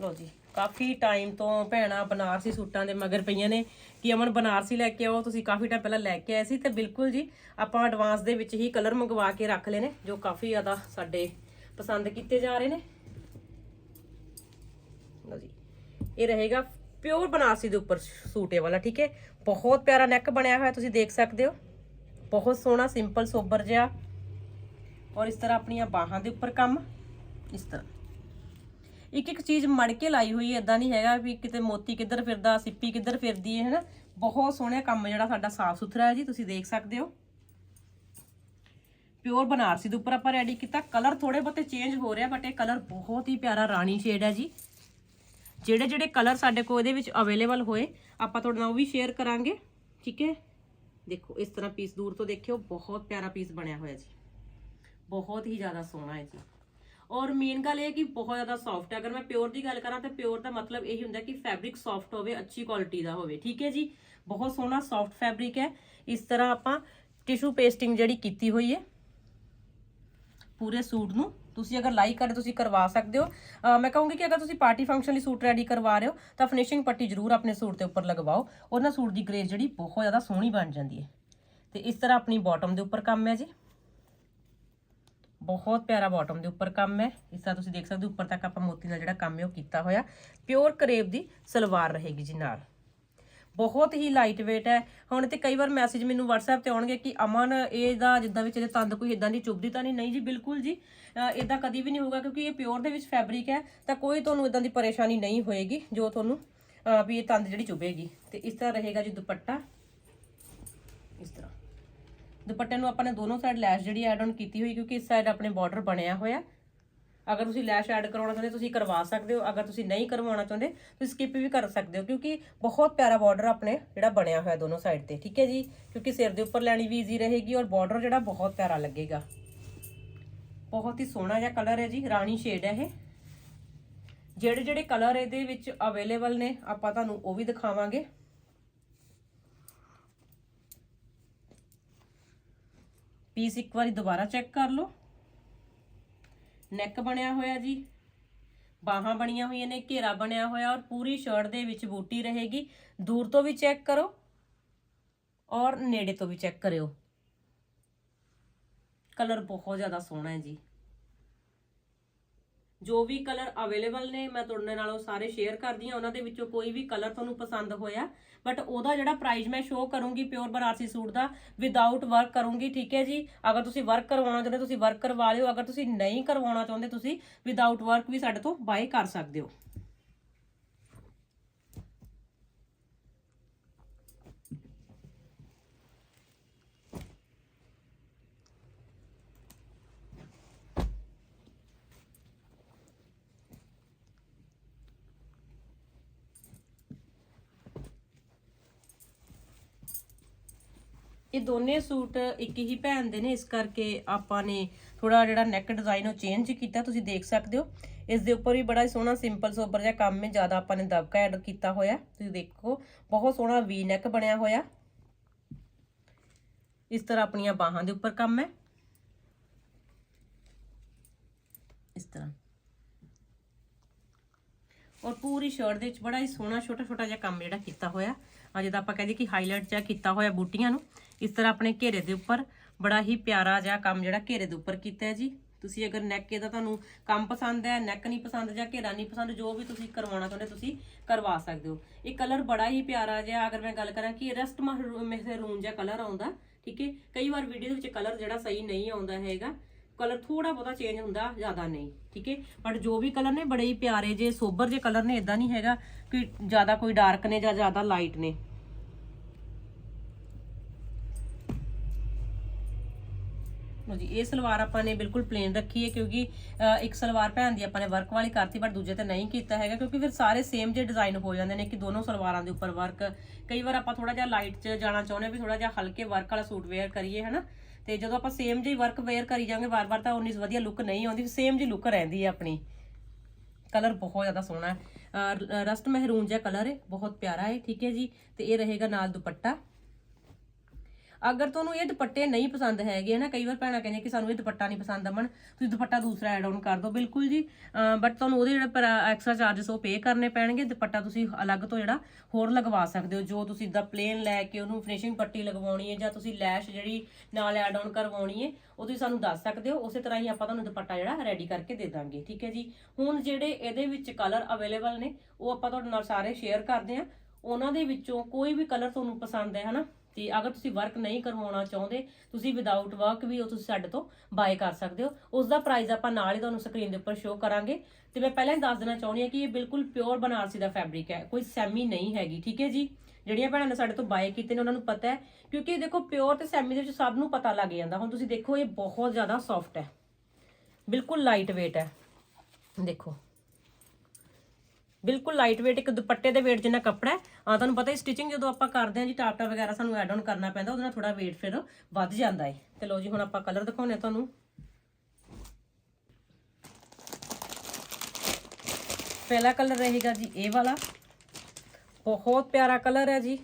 ਲੋ ਜੀ, ਕਾਫੀ ਟਾਈਮ ਤੋਂ ਭੈਣਾ ਬਨਾਰਸੀ ਸੂਟਾਂ ਦੇ ਮਗਰ ਪਈਆਂ ਨੇ, ਕਿ ਅਮਨ ਬਨਾਰਸੀ ਲੈ ਕੇ ਆਓ, ਤੁਸੀਂ ਕਾਫੀ ਟਾਈਮ ਪਹਿਲਾਂ ਲੈ ਕੇ ਆਏ ਸੀ, ਤੇ ਬਿਲਕੁਲ ਜੀ, ਆਪਾਂ ਐਡਵਾਂਸ ਦੇ ਵਿੱਚ ਹੀ ਕਲਰ ਮੰਗਵਾ ਕੇ ਰੱਖ ਲਏ ਨੇ, ਜੋ ਕਾਫੀ ਜ਼ਿਆਦਾ ਸਾਡੇ ਪਸੰਦ ਕੀਤੇ ਜਾ ਰਹੇ ਨੇ। ਲਓ ਜੀ, ਇਹ ਰਹੇਗਾ ਪਿਓਰ ਬਨਾਰਸੀ ਦੇ ਉੱਪਰ ਸੂਟ ਇਹ ਵਾਲਾ, ਠੀਕ ਹੈ? ਬਹੁਤ ਪਿਆਰਾ ਨੈਕ ਬਣਿਆ ਹੋਇਆ, ਤੁਸੀਂ ਦੇਖ ਸਕਦੇ ਹੋ। ਬਹੁਤ ਸੋਹਣਾ ਸਿੰਪਲ ਸੋਬਰ ਜਿਹਾ। ਔਰ ਇਸ ਤਰ੍ਹਾਂ ਆਪਣੀਆਂ ਬਾਹਾਂ ਦੇ ਉੱਪਰ ਕੰਮ। ਇਸ ਤਰ੍ਹਾਂ। ਇੱਕ ਇੱਕ ਚੀਜ਼ ਮੜ ਕੇ ਲਾਈ ਹੋਈ ਹੈ ਇਦਾਂ ਨਹੀਂ ਹੈਗਾ ਵੀ ਕਿਤੇ ਮੋਤੀ ਕਿੱਧਰ ਫਿਰਦਾ, ਸਿੱਪੀ ਕਿੱਧਰ ਫਿਰਦੀ ਹੈ, ਹੈਨਾ? ਬਹੁਤ ਸੋਹਣਾ ਕੰਮ ਜਿਹੜਾ ਸਾਡਾ ਸਾਫ਼ ਸੁਥਰਾ ਹੈ ਜੀ, ਤੁਸੀਂ ਦੇਖ ਸਕਦੇ ਹੋ। ਪਿਓਰ ਬਨਾਰਸੀ ਦੇ ਉੱਪਰ ਆਪਾਂ ਰੈਡੀ ਕੀਤਾ। ਕਲਰ ਥੋੜੇ ਬਹੁਤੇ ਚੇਂਜ ਹੋ ਰਿਹਾ ਬਟ ਇਹ ਕਲਰ ਬਹੁਤ ਹੀ ਪਿਆਰਾ ਰਾਣੀ ਸ਼ੇਡ ਹੈ ਜੀ। ਜਿਹੜੇ ਜਿਹੜੇ ਕਲਰ ਸਾਡੇ ਕੋਲ ਇਹਦੇ ਵਿੱਚ ਅਵੇਲੇਬਲ ਹੋਏ, ਆਪਾਂ ਤੁਹਾਡੇ ਨਾਲ ਉਹ ਵੀ ਸ਼ੇਅਰ ਕਰਾਂਗੇ, ਠੀਕ ਹੈ? ਦੇਖੋ, ਇਸ ਤਰ੍ਹਾਂ ਪੀਸ ਦੂਰ ਤੋਂ ਦੇਖਿਓ, ਬਹੁਤ ਪਿਆਰਾ ਪੀਸ ਬਣਿਆ ਹੋਇਆ ਜੀ। ਬਹੁਤ ਹੀ ਜ਼ਿਆਦਾ ਸੋਹਣਾ ਹੈ ਜੀ। ਔਰ ਮੇਨ ਗੱਲ ਇਹ ਕਿ ਬਹੁਤ ਜ਼ਿਆਦਾ ਸੌਫਟ ਹੈ। ਅਗਰ ਮੈਂ ਪਿਓਰ ਦੀ ਗੱਲ ਕਰਾਂ, ਤਾਂ ਪਿਓਰ ਦਾ ਮਤਲਬ ਇਹੀ ਹੁੰਦਾ ਕਿ ਫੈਬਰਿਕ ਸੌਫਟ ਹੋਵੇ, ਅੱਛੀ ਕੁਆਲਿਟੀ ਦਾ ਹੋਵੇ, ਠੀਕ ਹੈ ਜੀ? ਬਹੁਤ ਸੋਹਣਾ ਸੌਫਟ ਫੈਬਰਿਕ ਹੈ। ਇਸ ਤਰ੍ਹਾਂ ਆਪਾਂ ਟਿਸ਼ੂ ਪੇਸਟਿੰਗ ਜਿਹੜੀ ਕੀਤੀ ਹੋਈ ਹੈ, ਪੂਰੇ ਸੂਟ ਨੂੰ ਤੁਸੀਂ ਅਗਰ ਲਾਈਕ ਕਰਦੇ ਤੁਸੀਂ ਕਰਵਾ ਸਕਦੇ ਹੋ। ਮੈਂ ਕਹੂੰਗੀ ਕਿ ਅਗਰ ਤੁਸੀਂ ਪਾਰਟੀ ਫੰਕਸ਼ਨ ਲਈ ਸੂਟ ਰੈਡੀ ਕਰਵਾ ਰਹੇ ਹੋ, ਤਾਂ ਫਿਨਿਸ਼ਿੰਗ ਪੱਟੀ ਜ਼ਰੂਰ ਆਪਣੇ ਸੂਟ ਦੇ ਉੱਪਰ ਲਗਵਾਓ। ਉਹਨਾਂ ਸੂਟ ਦੀ ਗ੍ਰੇਸ ਜਿਹੜੀ ਬਹੁਤ ਜ਼ਿਆਦਾ ਸੋਹਣੀ ਬਣ ਜਾਂਦੀ ਹੈ। ਤੇ ਇਸ ਤਰ੍ਹਾਂ ਆਪਣੀ ਬਾਟਮ ਦੇ ਉੱਪਰ ਕੰਮ ਹੈ ਜੀ। ਬਹੁਤ ਪਿਆਰਾ ਬਾਟਮ ਦੇ ਉੱਪਰ ਕੰਮ ਹੈ। ਇਸ ਤਰ੍ਹਾਂ ਤੁਸੀਂ ਦੇਖ ਸਕਦੇ ਹੋ, ਉੱਪਰ ਤੱਕ ਆਪਾਂ ਮੋਤੀ ਨਾਲ ਜਿਹੜਾ ਕੰਮ ਹੈ ਉਹ ਕੀਤਾ ਹੋਇਆ। ਪਿਓਰ ਕਰੇਬ ਦੀ ਸਲਵਾਰ ਰਹੇਗੀ ਜੀ ਨਾਲ। ਬਹੁਤ ਹੀ ਲਾਈਟ weight ਹੈ। ਹੁਣ ਤੇ ਕਈ ਵਾਰ ਮੈਸੇਜ ਮੈਨੂੰ WhatsApp ਤੇ ਆਉਣਗੇ ਕਿ ਅਮਨ, ਇਹਦਾ ਜਿੱਦਾਂ ਵਿੱਚ ਇਹਦੇ ਤੰਦ ਕੋਈ ਇਦਾਂ ਦੀ ਚੁੱਭਦੀ ਤਾਂ ਨਹੀਂ? ਨਹੀਂ ਜੀ, ਬਿਲਕੁਲ ਜੀ। ਇਦਾਂ ਕਦੀ ਵੀ ਨਹੀਂ ਹੋਊਗਾ ਕਿਉਂਕਿ ਇਹ ਪਿਓਰ ਦੇ ਵਿੱਚ ਫੈਬਰਿਕ ਹੈ, ਤਾਂ ਕੋਈ ਤੁਹਾਨੂੰ ਇਦਾਂ ਦੀ ਪਰੇਸ਼ਾਨੀ ਨਹੀਂ ਹੋਏਗੀ, ਜੋ ਤੁਹਾਨੂੰ ਵੀ ਇਹ ਤੰਦ ਜਿਹੜੀ ਚੁਭੇਗੀ। ਤੇ ਇਸ ਤਰ੍ਹਾਂ ਰਹੇਗਾ ਜੀ ਦੁਪੱਟਾ। ਇਸ ਤਰ੍ਹਾਂ। ਦੁਪੱਟੇ ਨੂੰ ਆਪਾਂ ਨੇ ਦੋਨੋਂ ਸਾਈਡ ਲੈਸ਼ ਜਿਹੜੀ ਐਡ ਆਨ ਕੀਤੀ ਹੋਈ, ਕਿਉਂਕਿ ਇਸ ਸਾਈਡ ਆਪਣੇ ਬਾਰਡਰ ਬਣਿਆ ਹੋਇਆ। ਅਗਰ ਤੁਸੀਂ ਲੈਸ਼ ਐਡ ਕਰਵਾਉਣਾ ਚਾਹੁੰਦੇ, ਤੁਸੀਂ ਕਰਵਾ ਸਕਦੇ ਹੋ। ਅਗਰ ਤੁਸੀਂ ਨਹੀਂ ਕਰਵਾਉਣਾ ਚਾਹੁੰਦੇ, ਤੁਸੀਂ ਸਕਿਪ ਵੀ ਕਰ ਸਕਦੇ ਹੋ, ਕਿਉਂਕਿ ਬਹੁਤ ਪਿਆਰਾ ਬਾਰਡਰ ਆਪਣੇ ਜਿਹੜਾ ਬਣਿਆ ਹੋਇਆ ਦੋਨੋਂ ਸਾਈਡ ਤੇ, ਠੀਕ ਹੈ ਜੀ? ਕਿਉਂਕਿ ਸਿਰ ਦੇ ਉੱਪਰ ਲੈਣੀ ਵੀ ਈਜ਼ੀ ਰਹੇਗੀ ਔਰ ਬਾਰਡਰ ਜਿਹੜਾ ਬਹੁਤ ਪਿਆਰਾ ਲੱਗੇਗਾ। ਬਹੁਤ ਹੀ ਸੋਹਣਾ ਜਿਹਾ ਕਲਰ ਹੈ ਜੀ, ਰਾਣੀ ਸ਼ੇਡ ਹੈ ਇਹ। ਜਿਹੜੇ ਜਿਹੜੇ ਕਲਰ ਇਹਦੇ ਵਿੱਚ ਅਵੇਲੇਬਲ ਨੇ, ਆਪਾਂ ਤੁਹਾਨੂੰ ਉਹ ਵੀ ਦਿਖਾਵਾਂਗੇ। ਪੀਸ ਇੱਕ ਵਾਰੀ ਦੁਬਾਰਾ ਚੈੱਕ ਕਰ ਲਓ। ਨੈਕ ਬਣਿਆ ਹੋਇਆ ਜੀ। ਬਾਹਾਂ ਬਣੀਆਂ ਹੋਈਆਂ ਨੇ, ਘੇਰਾ ਬਣਿਆ ਹੋਇਆ ਔਰ ਪੂਰੀ ਸ਼ਰਟ ਦੇ ਵਿੱਚ ਬੂਟੀ ਰਹੇਗੀ। ਦੂਰ ਤੋਂ ਵੀ ਚੈੱਕ ਕਰੋ ਔਰ ਨੇੜੇ ਤੋਂ ਵੀ ਚੈੱਕ ਕਰਿਓ। ਕਲਰ ਬਹੁਤ ਜ਼ਿਆਦਾ ਸੋਹਣਾ ਹੈ ਜੀ। ਜੋ ਵੀ ਕਲਰ ਅਵੇਲੇਬਲ ਨੇ, ਮੈਂ ਤੁਹਾਡੇ ਨਾਲ ਉਹ ਸਾਰੇ ਸ਼ੇਅਰ ਕਰਦੀ ਹਾਂ। ਉਹਨਾਂ ਦੇ ਵਿੱਚੋਂ ਕੋਈ ਵੀ ਕਲਰ ਤੁਹਾਨੂੰ ਪਸੰਦ ਹੋਇਆ ਬਟ ਉਹਦਾ ਜਿਹੜਾ ਪ੍ਰਾਈਸ ਮੈਂ ਸ਼ੋਅ ਕਰੂੰਗੀ ਪਿਓਰ ਬਨਾਰਸੀ ਸੂਟ ਦਾ ਵਿਦਆਊਟ ਵਰਕ ਕਰੂੰਗੀ, ਠੀਕ ਹੈ ਜੀ? ਅਗਰ ਤੁਸੀਂ ਵਰਕ ਕਰਵਾਉਣਾ ਚਾਹੁੰਦੇ ਤੁਸੀਂ ਵਰਕ ਕਰਵਾ ਲਿਓ। ਅਗਰ ਤੁਸੀਂ ਨਹੀਂ ਕਰਵਾਉਣਾ ਚਾਹੁੰਦੇ ਤੁਸੀਂ ਵਿਦਆਊਟ ਵਰਕ ਵੀ ਸਾਡੇ ਤੋਂ ਬਾਏ ਕਰ ਸਕਦੇ ਹੋ। ਇਹ ਦੋਨੇ ਸੂਟ ਇੱਕ ਹੀ ਭੈਣ ਦੇ ਨੇ, ਇਸ ਕਰਕੇ ਆਪਾਂ ਨੇ ਥੋੜਾ ਜਿਹੜਾ ਨੈਕ ਡਿਜ਼ਾਈਨ ਉਹ ਚੇਂਜ ਕੀਤਾ, ਤੁਸੀਂ ਦੇਖ ਸਕਦੇ ਹੋ। ਇਸ ਦੇ ਉੱਪਰ ਵੀ ਬੜਾ ਹੀ ਸੋਹਣਾ ਸਿੰਪਲ ਸੋਬਰ ਜਿਹਾ ਕੰਮ ਹੈ, ਜ਼ਿਆਦਾ ਆਪਾਂ ਨੇ ਦਬਕਾ ਐਡ ਕੀਤਾ ਹੋਇਆ। ਤੁਸੀਂ ਦੇਖੋ, ਬਹੁਤ ਸੋਹਣਾ ਵੀ ਨੈਕ ਬਣਿਆ ਹੋਇਆ। ਇਸ ਤਰ੍ਹਾਂ ਆਪਣੀਆਂ ਬਾਹਾਂ ਦੇ ਉੱਪਰ ਕੰਮ ਹੈ। ਇਸ ਤਰ੍ਹਾਂ। ਔਰ ਪੂਰੀ ਸ਼ਰਟ ਦੇ ਵਿੱਚ ਬੜਾ ਹੀ ਸੋਹਣਾ ਛੋਟਾ ਛੋਟਾ ਜਿਹਾ ਕੰਮ ਜਿਹੜਾ ਕੀਤਾ ਹੋਇਆ। ਆ ਜਿਹਦਾ ਆਪਾਂ ਕਹਿੰਦੇ ਕਿ ਹਾਈਲਾਈਟ ਜਿਹਾ ਕੀਤਾ ਹੋਇਆ ਬੂਟੀਆਂ ਨੂੰ, ਇਸ ਤਰ੍ਹਾਂ ਆਪਣੇ ਘੇਰੇ ਦੇ ਉੱਪਰ ਬੜਾ ਹੀ ਪਿਆਰਾ ਜਿਹਾ ਕੰਮ ਜਿਹੜਾ ਘੇਰੇ ਦੇ ਉੱਪਰ ਕੀਤਾ ਹੈ ਜੀ। ਤੁਸੀਂ ਅਗਰ ਨੈਕ ਇਹਦਾ ਤੁਹਾਨੂੰ ਕੰਮ ਪਸੰਦ ਹੈ ਨੈਕ ਨਹੀਂ ਪਸੰਦ ਜਾਂ ਘੇਰਾ ਨਹੀਂ ਪਸੰਦ, ਜੋ ਵੀ ਤੁਸੀਂ ਕਰਵਾਉਣਾ ਚਾਹੁੰਦੇ ਤੁਸੀਂ ਕਰਵਾ ਸਕਦੇ ਹੋ। ਇਹ ਕਲਰ ਬੜਾ ਹੀ ਪਿਆਰਾ ਜਿਹਾ, ਅਗਰ ਮੈਂ ਗੱਲ ਕਰਾਂ ਕਿ ਰਸਟ ਮਹਿਰੂਨ ਜਿਹਾ ਕਲਰ ਆਉਂਦਾ, ਠੀਕ ਹੈ? ਕਈ ਵਾਰ ਵੀਡੀਓ ਦੇ ਵਿੱਚ ਕਲਰ ਜਿਹੜਾ ਸਹੀ ਨਹੀਂ ਆਉਂਦਾ ਹੈਗਾ। ਕਲਰ ਥੋੜਾ ਬਹੁਤਾ ਚੇਂਜ ਹੁੰਦਾ, ਜ਼ਿਆਦਾ ਨਹੀਂ, ਠੀਕ ਹੈ? ਬਟ ਜੋ ਵੀ ਕਲਰ ਨੇ, ਬੜੇ ਹੀ ਪਿਆਰੇ ਜੇ, ਸੋਬਰ ਜੇ ਕਲਰ ਨੇ ਇਦਾਂ ਨਹੀਂ ਹੈਗਾ ਕਿ ਜ਼ਿਆਦਾ ਕੋਈ ਡਾਰਕ ਨੇ ਜਾਂ ਜ਼ਿਆਦਾ ਲਾਈਟ ਨੇ। ਲਓ ਜੀ, ਇਹ ਸਲਵਾਰ ਆਪਾਂ ਨੇ ਬਿਲਕੁਲ ਪਲੇਨ ਰੱਖੀ ਹੈ, ਕਿਉਂਕਿ ਇੱਕ ਸਲਵਾਰ ਭੈਣ ਦੀ ਆਪਾਂ ਨੇ ਵਰਕ ਵਾਲੀ ਕਰਤੀ, ਪਰ ਦੂਜੇ ਤੇ ਨਹੀਂ ਕੀਤਾ ਹੈਗਾ, ਕਿਉਂਕਿ ਫਿਰ ਸਾਰੇ ਸੇਮ ਜੇ ਡਿਜ਼ਾਈਨ ਹੋ ਜਾਂਦੇ ਨੇ ਕਿ ਦੋਨੋਂ ਸਲਵਾਰਾਂ ਦੇ ਉੱਪਰ ਵਰਕ ਕਈ ਵਾਰ ਆਪਾਂ ਥੋੜਾ ਜਿਹਾ ਲਾਈਟ 'ਚ ਜਾਣਾ ਚਾਹੁੰਦੇ ਹਾਂ ਵੀ ਥੋੜਾ ਜਿਹਾ ਹਲਕੇ ਵਰਕ ਵਾਲਾ ਸੂਟ ਵੇਅਰ ਕਰੀਏ, ਹਨਾ? ਤੇ ਜਦੋਂ ਆਪਾਂ ਸੇਮ ਜਿਹੀ ਵਰਕ ਵੇਅਰ ਕਰੀ ਜਾਵਾਂਗੇ ਵਾਰ-ਵਾਰ ਤਾਂ ਉਨੀ ਵਧੀਆ ਲੁੱਕ ਨਹੀਂ ਆਉਂਦੀ ਸੇਮ ਜਿਹੀ ਲੁੱਕ ਰਹਿੰਦੀ ਹੈ ਆਪਣੀ। ਕਲਰ ਬਹੁਤ ਜ਼ਿਆਦਾ ਸੋਹਣਾ ਹੈ। ਰਸਟ ਮਹਿਰੂਨ ਜਿਹਾ ਕਲਰ ਹੈ, ਬਹੁਤ ਪਿਆਰਾ ਹੈ, ਠੀਕ ਹੈ ਜੀ। ਤੇ ਇਹ ਰਹੇਗਾ ਨਾਲ ਦੁਪੱਟਾ। ਅਗਰ ਤੁਹਾਨੂੰ ਇਹ ਦੁਪੱਟੇ ਨਹੀਂ ਪਸੰਦ ਹੈਗੇ ਨਾ, ਕਈ ਵਾਰ ਭੈਣਾਂ ਕਹਿੰਦੇ ਕਿ ਸਾਨੂੰ ਇਹ ਦੁਪੱਟਾ ਨਹੀਂ ਪਸੰਦ ਅਮਨ, ਤੁਸੀਂ ਦੁਪੱਟਾ ਦੂਸਰਾ ਐਡ ਆਨ ਕਰ ਦਿਓ, ਬਿਲਕੁਲ ਜੀ। ਬਟ ਤੁਹਾਨੂੰ ਉਹਦੇ ਜਿਹੜਾ ਪਰ ਐਕਸਟਰਾ ਚਾਰजेस ਉਹ ਪੇ ਕਰਨੇ ਪੈਣਗੇ, ਦੁਪੱਟਾ ਤੁਸੀਂ ਅਲੱਗ ਤੋਂ ਜਿਹੜਾ ਹੋਰ ਲਗਵਾ ਸਕਦੇ ਹੋ, ਜੋ ਤੁਸੀਂ ਦਾ ਪਲੇਨ ਲੈ ਕੇ ਉਹਨੂੰ ਫਿਨਿਸ਼ਿੰਗ ਪੱਟੀ ਲਗਵਾਉਣੀ ਹੈ ਜਾਂ ਤੁਸੀਂ ਲੈਸ਼ ਜਿਹੜੀ ਨਾਲ ਐਡ ਆਨ ਕਰਵਾਉਣੀ ਹੈ, ਉਹ ਤੁਸੀਂ ਸਾਨੂੰ ਦੱਸ ਸਕਦੇ ਹੋ, ਉਸੇ ਤਰ੍ਹਾਂ ਹੀ ਆਪਾਂ ਤੁਹਾਨੂੰ ਦੁਪੱਟਾ ਜਿਹੜਾ ਰੈਡੀ ਕਰਕੇ ਦੇ ਦਾਂਗੇ, ਠੀਕ ਹੈ ਜੀ? ਹੁਣ ਜਿਹੜੇ ਇਹਦੇ ਵਿੱਚ ਕਲਰ ਅਵੇਲੇਬਲ ਨੇ, ਉਹ ਆਪਾਂ ਤੁਹਾਡੇ ਨਾਲ ਸਾਰੇ ਸ਼ੇਅਰ ਕਰਦੇ ਹਾਂ। ਉਹਨਾਂ ਦੇ ਵਿੱਚੋਂ ਕੋਈ ਵੀ ਕਲਰ ਤੁਹਾਨੂੰ ਪਸੰਦ ਹੈ, ਹਨਾ? ਤੇ ਅਗਰ ਤੁਸੀਂ ਵਰਕ ਨਹੀਂ ਕਰਵਾਉਣਾ ਚਾਹੁੰਦੇ, ਤੁਸੀਂ ਵਿਦਆਊਟ ਵਰਕ ਵੀ ਉਹ ਤੁਸੀਂ ਸਾਡੇ ਤੋਂ ਬਾਏ ਕਰ ਸਕਦੇ ਹੋ। ਉਸ ਦਾ ਪ੍ਰਾਈਸ ਆਪਾਂ ਨਾਲ ਹੀ ਤੁਹਾਨੂੰ ਸਕਰੀਨ ਦੇ ਉੱਪਰ ਸ਼ੋਅ ਕਰਾਂਗੇ। ਤੇ ਮੈਂ ਪਹਿਲਾਂ ਹੀ ਦੱਸ ਦੇਣਾ ਚਾਹੁੰਦੀ ਹਾਂ ਕਿ ਇਹ ਬਿਲਕੁਲ ਪਿਓਰ ਬਨਾਰਸੀ ਦਾ ਫੈਬਰਿਕ ਹੈ, ਕੋਈ ਸੈਮੀ ਨਹੀਂ ਹੈਗੀ, ਠੀਕ ਹੈ ਜੀ? ਜਿਹੜੀਆਂ ਭੈਣਾਂ ਨੇ ਸਾਡੇ ਤੋਂ ਬਾਏ ਕੀਤੇ ਨੇ, ਉਹਨਾਂ ਨੂੰ ਪਤਾ ਹੈ, ਕਿਉਂਕਿ ਦੇਖੋ ਪਿਓਰ ਤੇ ਸੈਮੀ ਦੇ ਵਿੱਚ ਸਭ ਨੂੰ ਪਤਾ ਲੱਗ ਜਾਂਦਾ। ਹੁਣ ਤੁਸੀਂ ਦੇਖੋ, ਇਹ ਬਹੁਤ ਜ਼ਿਆਦਾ ਸੌਫਟ ਹੈ। ਬਿਲਕੁਲ ਲਾਈਟ weight ਹੈ। ਦੇਖੋ। ਬਿਲਕੁਲ ਲਾਈਟ weight ਇੱਕ ਦੁਪੱਟੇ ਦੇ weight ਜਿੰਨਾ ਕੱਪੜਾ ਹੈ ਆ ਤੁਹਾਨੂੰ ਪਤਾ ਹੈ ਸਟਿਚਿੰਗ ਜਦੋਂ ਆਪਾਂ ਕਰਦੇ ਹਾਂ ਜੀ ਟਾਪਟਾ ਵਗੈਰਾ ਸਾਨੂੰ ਐਡ ਆਨ ਕਰਨਾ ਪੈਂਦਾ, ਉਹਦੇ ਨਾਲ ਥੋੜਾ weight ਫਿਰ ਵੱਧ ਜਾਂਦਾ ਹੈ। ਤੇ ਲੋ ਜੀ, ਹੁਣ ਆਪਾਂ ਕਲਰ ਦਿਖਾਉਣੇ ਆ ਤੁਹਾਨੂੰ। ਪਹਿਲਾ ਕਲਰ ਰਹੇਗਾ ਜੀ ਇਹ ਵਾਲਾ। ਬਹੁਤ ਪਿਆਰਾ ਕਲਰ ਹੈ ਜੀ।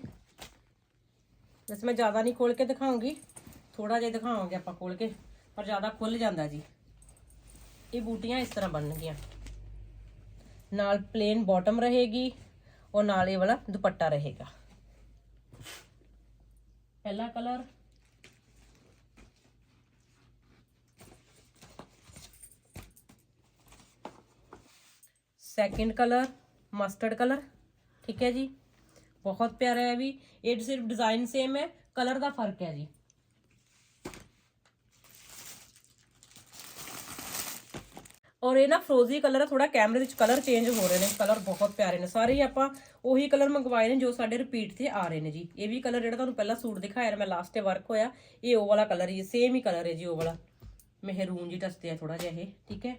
ਵੈਸੇ ਮੈਂ ਜ਼ਿਆਦਾ ਨਹੀਂ ਖੋਲ ਕੇ ਦਿਖਾਉਂਗੀ ਥੋੜਾ ਜਿਹਾ ਦਿਖਾਵਾਂਗੇ ਆਪਾਂ ਖੋਲ ਕੇ, ਪਰ ਜ਼ਿਆਦਾ ਖੁੱਲ ਜਾਂਦਾ ਜੀ। ਇਹ ਬੂਟੀਆਂ ਇਸ ਤਰ੍ਹਾਂ ਬਣਨਗੀਆਂ। ਨਾਲ ਪਲੇਨ ਬਾਟਮ ਰਹੇਗੀ ਔਰ ਨਾਲ ਇਹ ਵਾਲਾ ਦੁਪੱਟਾ ਰਹੇਗਾ ਪਹਿਲਾ colour second colour mustard colour ਠੀਕ ਹੈ ਜੀ ਬਹੁਤ ਪਿਆਰਾ ਹੈ ਵੀ ਇਹ ਸਿਰਫ ਡਿਜ਼ਾਈਨ ਸੇਮ ਹੈ ਕਲਰ ਦਾ ਫ਼ਰਕ ਹੈ ਜੀ ਔਰ ਇਹ ਨਾ ਫਰੋਜ਼ੀ ਕਲਰ ਹੈ ਥੋੜਾ ਕੈਮਰੇ ਵਿੱਚ ਕਲਰ ਚੇਂਜ ਹੋ ਰਹੇ ਨੇ ਕਲਰ ਬਹੁਤ ਪਿਆਰੇ ਨੇ। ਸਾਰੇ ਹੀ ਆਪਾਂ ਉਹੀ ਕਲਰ ਮੰਗਵਾਏ ਨੇ ਜੋ ਸਾਡੇ ਰਿਪੀਟ ਤੇ ਆ ਰਹੇ ਨੇ ਜੀ। ਇਹ ਵੀ ਕਲਰ ਜਿਹੜਾ ਤੁਹਾਨੂੰ ਪਹਿਲਾਂ ਸੂਟ ਦਿਖਾਇਆ ਮੈਂ ਲਾਸਟ ਤੇ ਵਰਕ ਹੋਇਆ, ਇਹ ਉਹ ਵਾਲਾ ਕਲਰ ਹੀ ਸੇਮ ਹੀ ਕਲਰ ਹੈ ਜੀ ਉਹ ਵਾਲਾ। ਮਹਿਰੂਨ ਜੀ ਟਸਤੇ ਆ ਥੋੜਾ ਜਿਹਾ ਇਹ, ਠੀਕ ਹੈ?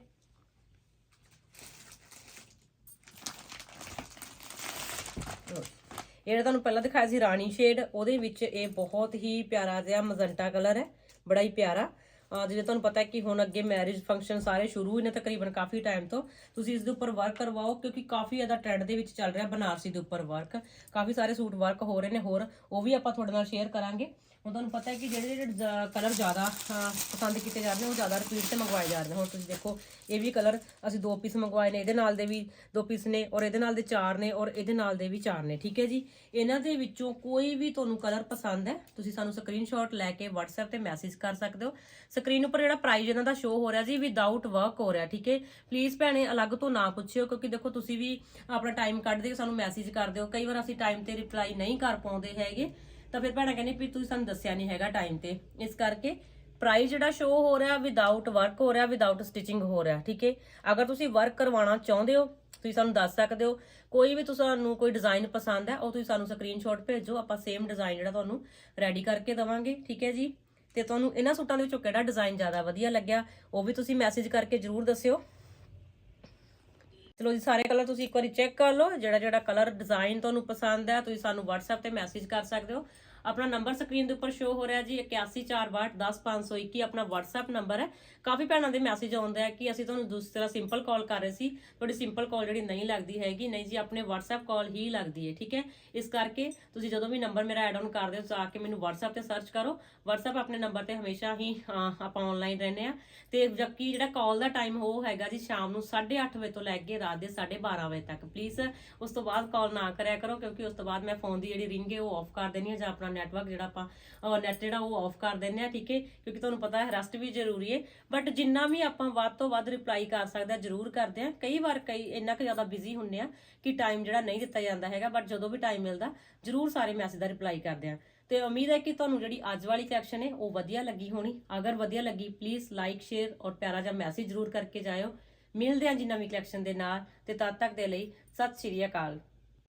ਜਿਹੜਾ ਤੁਹਾਨੂੰ ਪਹਿਲਾਂ ਦਿਖਾਇਆ ਸੀ ਰਾਣੀ ਸ਼ੇਡ ਉਹਦੇ ਵਿੱਚ ਇਹ ਬਹੁਤ ਹੀ ਪਿਆਰਾ ਜਿਹਾ ਮਜ਼ੰਟਾ ਕਲਰ ਹੈ, ਬੜਾ ਹੀ ਪਿਆਰਾ। ਜਿਵੇਂ ਤੁਹਾਨੂੰ ਪਤਾ ਹੈ ਕਿ ਹੁਣ ਅੱਗੇ ਮੈਰਿਜ ਫੰਕਸ਼ਨ ਸਾਰੇ ਸ਼ੁਰੂ ਹੋਏ ਨੇ ਤਕਰੀਬਨ ਕਾਫੀ ਟਾਈਮ ਤੋਂ। ਤੁਸੀਂ ਇਸ ਦੇ ਉੱਪਰ ਵਰਕ ਕਰਵਾਓ ਕਿਉਂਕਿ ਕਾਫੀ ਜ਼ਿਆਦਾ ਟ੍ਰੈਂਡ ਦੇ ਵਿੱਚ ਚੱਲ ਰਿਹਾ ਬਨਾਰਸੀ ਦੇ ਉੱਪਰ ਵਰਕ ਕਾਫੀ ਸਾਰੇ ਸੂਟ ਵਰਕ ਹੋ ਰਹੇ ਨੇ, ਹੋਰ ਉਹ ਵੀ ਆਪਾਂ ਤੁਹਾਡੇ ਨਾਲ ਸ਼ੇਅਰ ਕਰਾਂਗੇ। ਹੁਣ ਤੁਹਾਨੂੰ ਪਤਾ ਹੈ ਕਿ ਜਿਹੜੇ ਜਿਹੜੇ ਕਲਰ ਜ਼ਿਆਦਾ ਪਸੰਦ ਕੀਤੇ ਜਾ ਰਹੇ ਨੇ, ਉਹ ਜ਼ਿਆਦਾ ਰਿਪੀਟ ਤੇ ਮੰਗਵਾਏ ਜਾ ਰਹੇ ਨੇ। ਹੁਣ ਤੁਸੀਂ ਦੇਖੋ, ਇਹ ਵੀ ਕਲਰ ਅਸੀਂ ਦੋ ਪੀਸ ਮੰਗਵਾਏ ਨੇ, ਇਹਦੇ ਨਾਲ ਦੇ ਵੀ ਦੋ ਪੀਸ ਨੇ ਔਰ ਇਹਦੇ ਨਾਲ ਦੇ ਚਾਰ ਨੇ ਔਰ ਇਹਦੇ ਨਾਲ ਦੇ ਵੀ ਚਾਰ ਨੇ, ਠੀਕ ਹੈ ਜੀ? ਇਹਨਾਂ ਦੇ ਵਿੱਚੋਂ ਕੋਈ ਵੀ ਤੁਹਾਨੂੰ ਕਲਰ ਪਸੰਦ ਹੈ, ਤੁਸੀਂ ਸਾਨੂੰ ਸਕਰੀਨਸ਼ਾਟ ਲੈ ਕੇ WhatsApp ਤੇ ਮੈਸੇਜ ਕਰ ਸਕਦੇ ਹੋ। ਸਕਰੀਨ ਉੱਪਰ ਜਿਹੜਾ ਪ੍ਰਾਈਜ਼ ਇਹਨਾਂ ਦਾ ਸ਼ੋ ਹੋ ਰਿਹਾ ਜੀ ਵਿਦਆਊਟ ਵਰਕ ਹੋ ਰਿਹਾ, ਠੀਕ ਹੈ? ਪਲੀਜ਼ ਭੈਣੇ, ਅਲੱਗ ਤੋਂ ਨਾ ਪੁੱਛਿਓ, ਕਿਉਂਕਿ ਦੇਖੋ ਤੁਸੀਂ ਵੀ ਆਪਣਾ ਟਾਈਮ ਕੱਢਦੇ ਹੋ ਸਾਨੂੰ ਮੈਸੇਜ ਕਰ ਦਿਓ ਕਈ ਵਾਰ ਅਸੀਂ ਟਾਈਮ ਤੇ ਰਿਪਲਾਈ ਨਹੀਂ ਕਰ ਪਾਉਂਦੇ ਹੈਗੇ, ਤਾਂ ਫਿਰ ਭੈਣਾਂ ਕਹਿੰਦੀ ਵੀ ਤੁਸੀਂ ਸਾਨੂੰ ਦੱਸਿਆ ਨਹੀਂ ਹੈਗਾ ਟਾਈਮ ਤੇ। ਇਸ ਕਰਕੇ ਪ੍ਰਾਈਸ ਜਿਹੜਾ ਸ਼ੋ ਹੋ ਰਿਹਾ ਵਿਦਆਊਟ ਵਰਕ ਹੋ ਰਿਹਾ ਵਿਦਆਊਟ ਸਟਿਚਿੰਗ ਹੋ ਰਿਹਾ, ਠੀਕ ਹੈ? ਅਗਰ ਤੁਸੀਂ ਵਰਕ ਕਰਵਾਉਣਾ ਚਾਹੁੰਦੇ ਹੋ, ਤੁਸੀਂ ਸਾਨੂੰ ਦੱਸ ਸਕਦੇ ਹੋ। ਕੋਈ ਵੀ ਤੁਹਾਨੂੰ ਕੋਈ ਡਿਜ਼ਾਈਨ ਪਸੰਦ ਹੈ, ਉਹ ਤੁਸੀਂ ਸਾਨੂੰ ਸਕਰੀਨਸ਼ਾਟ ਭੇਜੋ, ਆਪਾਂ ਸੇਮ ਡਿਜ਼ਾਈਨ ਜਿਹੜਾ ਤੁਹਾਨੂੰ ਰੈਡੀ ਕਰਕੇ ਦਵਾਂਗੇ, ਠੀਕ ਹੈ ਜੀ? ਤੇ ਤੁਹਾਨੂੰ ਇਹਨਾਂ ਸੂਟਾਂ ਦੇ ਵਿੱਚੋਂ ਕਿਹੜਾ ਡਿਜ਼ਾਈਨ ਜ਼ਿਆਦਾ ਵਧੀਆ ਲੱਗਿਆ, ਉਹ ਵੀ ਤੁਸੀਂ ਮੈਸੇਜ ਕਰਕੇ ਜਰੂਰ ਦੱਸਿਓ। ਚਲੋ ਜੀ, ਸਾਰੇ ਕਲਰ ਤੁਸੀਂ ਇੱਕ ਵਾਰੀ ਚੈੱਕ ਕਰ ਲਓ, ਜਿਹੜਾ ਜਿਹੜਾ ਕਲਰ ਡਿਜ਼ਾਈਨ ਤੁਹਾਨੂੰ ਪਸੰਦ ਹੈ, ਤੁਸੀਂ ਸਾਨੂੰ WhatsApp ਤੇ ਮੈਸੇਜ ਕਰ ਸਕਦੇ ਹੋ। ਆਪਣਾ ਨੰਬਰ ਸਕਰੀਨ ਦੇ ਉੱਪਰ ਸ਼ੋ ਹੋ ਰਿਹਾ ਜੀ 8142610521 ਆਪਣਾ WhatsApp ਨੰਬਰ ਹੈ। ਕਾਫੀ ਭੈਣਾਂ ਦੇ ਮੈਸੇਜ ਆਉਂਦਾ ਹੈ ਕਿ ਅਸੀਂ ਤੁਹਾਨੂੰ ਦੂਸਰਾ ਸਿੰਪਲ ਕਾਲ ਕਰ ਰਹੇ ਸੀ, ਤੁਹਾਡੀ ਸਿੰਪਲ ਕਾਲ ਜਿਹੜੀ ਨਹੀਂ ਲੱਗਦੀ ਹੈਗੀ, ਨਹੀਂ ਜੀ, ਆਪਣੇ WhatsApp ਕਾਲ ਹੀ ਲੱਗਦੀ ਹੈ, ਠੀਕ ਹੈ? ਇਸ ਕਰਕੇ ਤੁਸੀਂ ਜਦੋਂ ਵੀ ਨੰਬਰ ਮੇਰਾ ਐਡ ਆਨ ਕਰਦੇ ਹੋ ਤਾਂ ਆ ਕੇ ਮੈਨੂੰ WhatsApp ਤੇ ਸਰਚ ਕਰੋ। WhatsApp ਆਪਣੇ ਨੰਬਰ ਤੇ ਹਮੇਸ਼ਾ ਹੀ ਆਪਾਂ ਆਨਲਾਈਨ ਰਹਿੰਦੇ ਆ ਤੇ ਜਦਕਿ ਜਿਹੜਾ ਕਾਲ ਦਾ ਟਾਈਮ ਉਹ ਹੈਗਾ ਜੀ ਸ਼ਾਮ ਨੂੰ 8:30 ਵਜੇ ਤੋਂ ਲੈ ਕੇ ਰਾਤ ਦੇ 12:30 ਵਜੇ ਤੱਕ ਪਲੀਜ਼ ਉਸ ਤੋਂ ਬਾਅਦ ਕਾਲ ਨਾ ਕਰਿਆ ਕਰੋ, ਕਿਉਂਕਿ ਉਸ ਤੋਂ ਬਾਅਦ ਮੈਂ ਫੋਨ ਦੀ ਜਿਹੜੀ ਰਿੰਗ ਹੈ ਉਹ ਆਫ ਕਰ ਦੇਣੀ ਹੈ, ਜਾਂ ਆਪਣਾ ਨੈਟਵਰਕ ਜਿਹੜਾ ਆਪਾਂ ਨੈਟ ਜਿਹੜਾ ਉਹ ਆਫ ਕਰ ਦਿੰਦੇ ਆ ਠੀਕ ਹੈ? ਕਿਉਂਕਿ ਤੁਹਾਨੂੰ ਪਤਾ ਹੈ ਰੈਸਟ ਵੀ ਜ਼ਰੂਰੀ ਹੈ। ਬਟ ਜਿੰਨਾ ਵੀ ਆਪਾਂ ਵੱਧ ਤੋਂ ਵੱਧ ਰਿਪਲਾਈ ਕਰ ਸਕਦੇ ਆ ਜ਼ਰੂਰ ਕਰਦੇ ਆ ਕਈ ਵਾਰ ਕਈ ਇੰਨਾ ਕੁ ਜ਼ਿਆਦਾ ਬਿਜ਼ੀ ਹੁੰਨੇ ਆ ਕਿ ਟਾਈਮ ਜਿਹੜਾ ਨਹੀਂ ਦਿੱਤਾ ਜਾਂਦਾ ਹੈਗਾ ਬਟ ਜਦੋਂ ਵੀ ਟਾਈਮ ਮਿਲਦਾ, ਜ਼ਰੂਰ ਸਾਰੇ ਮੈਸੇਜ ਦਾ ਰਿਪਲਾਈ ਕਰਦੇ ਆ ਤੇ ਉਮੀਦ ਹੈ ਕਿ ਤੁਹਾਨੂੰ ਜਿਹੜੀ ਅੱਜ ਵਾਲੀ ਕਲੈਕਸ਼ਨ ਹੈ, ਉਹ ਵਧੀਆ ਲੱਗੀ ਹੋਣੀ। ਅਗਰ ਵਧੀਆ ਲੱਗੀ ਪਲੀਜ਼ ਲਾਈਕ ਸ਼ੇਅਰ ਔਰ ਪਿਆਰਾ ਜਿਹਾ ਮੈਸੇਜ ਜ਼ਰੂਰ ਕਰਕੇ ਜਾਇਓ। ਮਿਲਦੇ ਹਾਂ ਜੀ ਨਵੀਂ ਕਲੈਕਸ਼ਨ ਦੇ ਨਾਲ। ਤੇ ਤਦ ਤੱਕ ਦੇ ਲਈ, ਸਤਿ ਸ਼੍ਰੀ ਅਕਾਲ।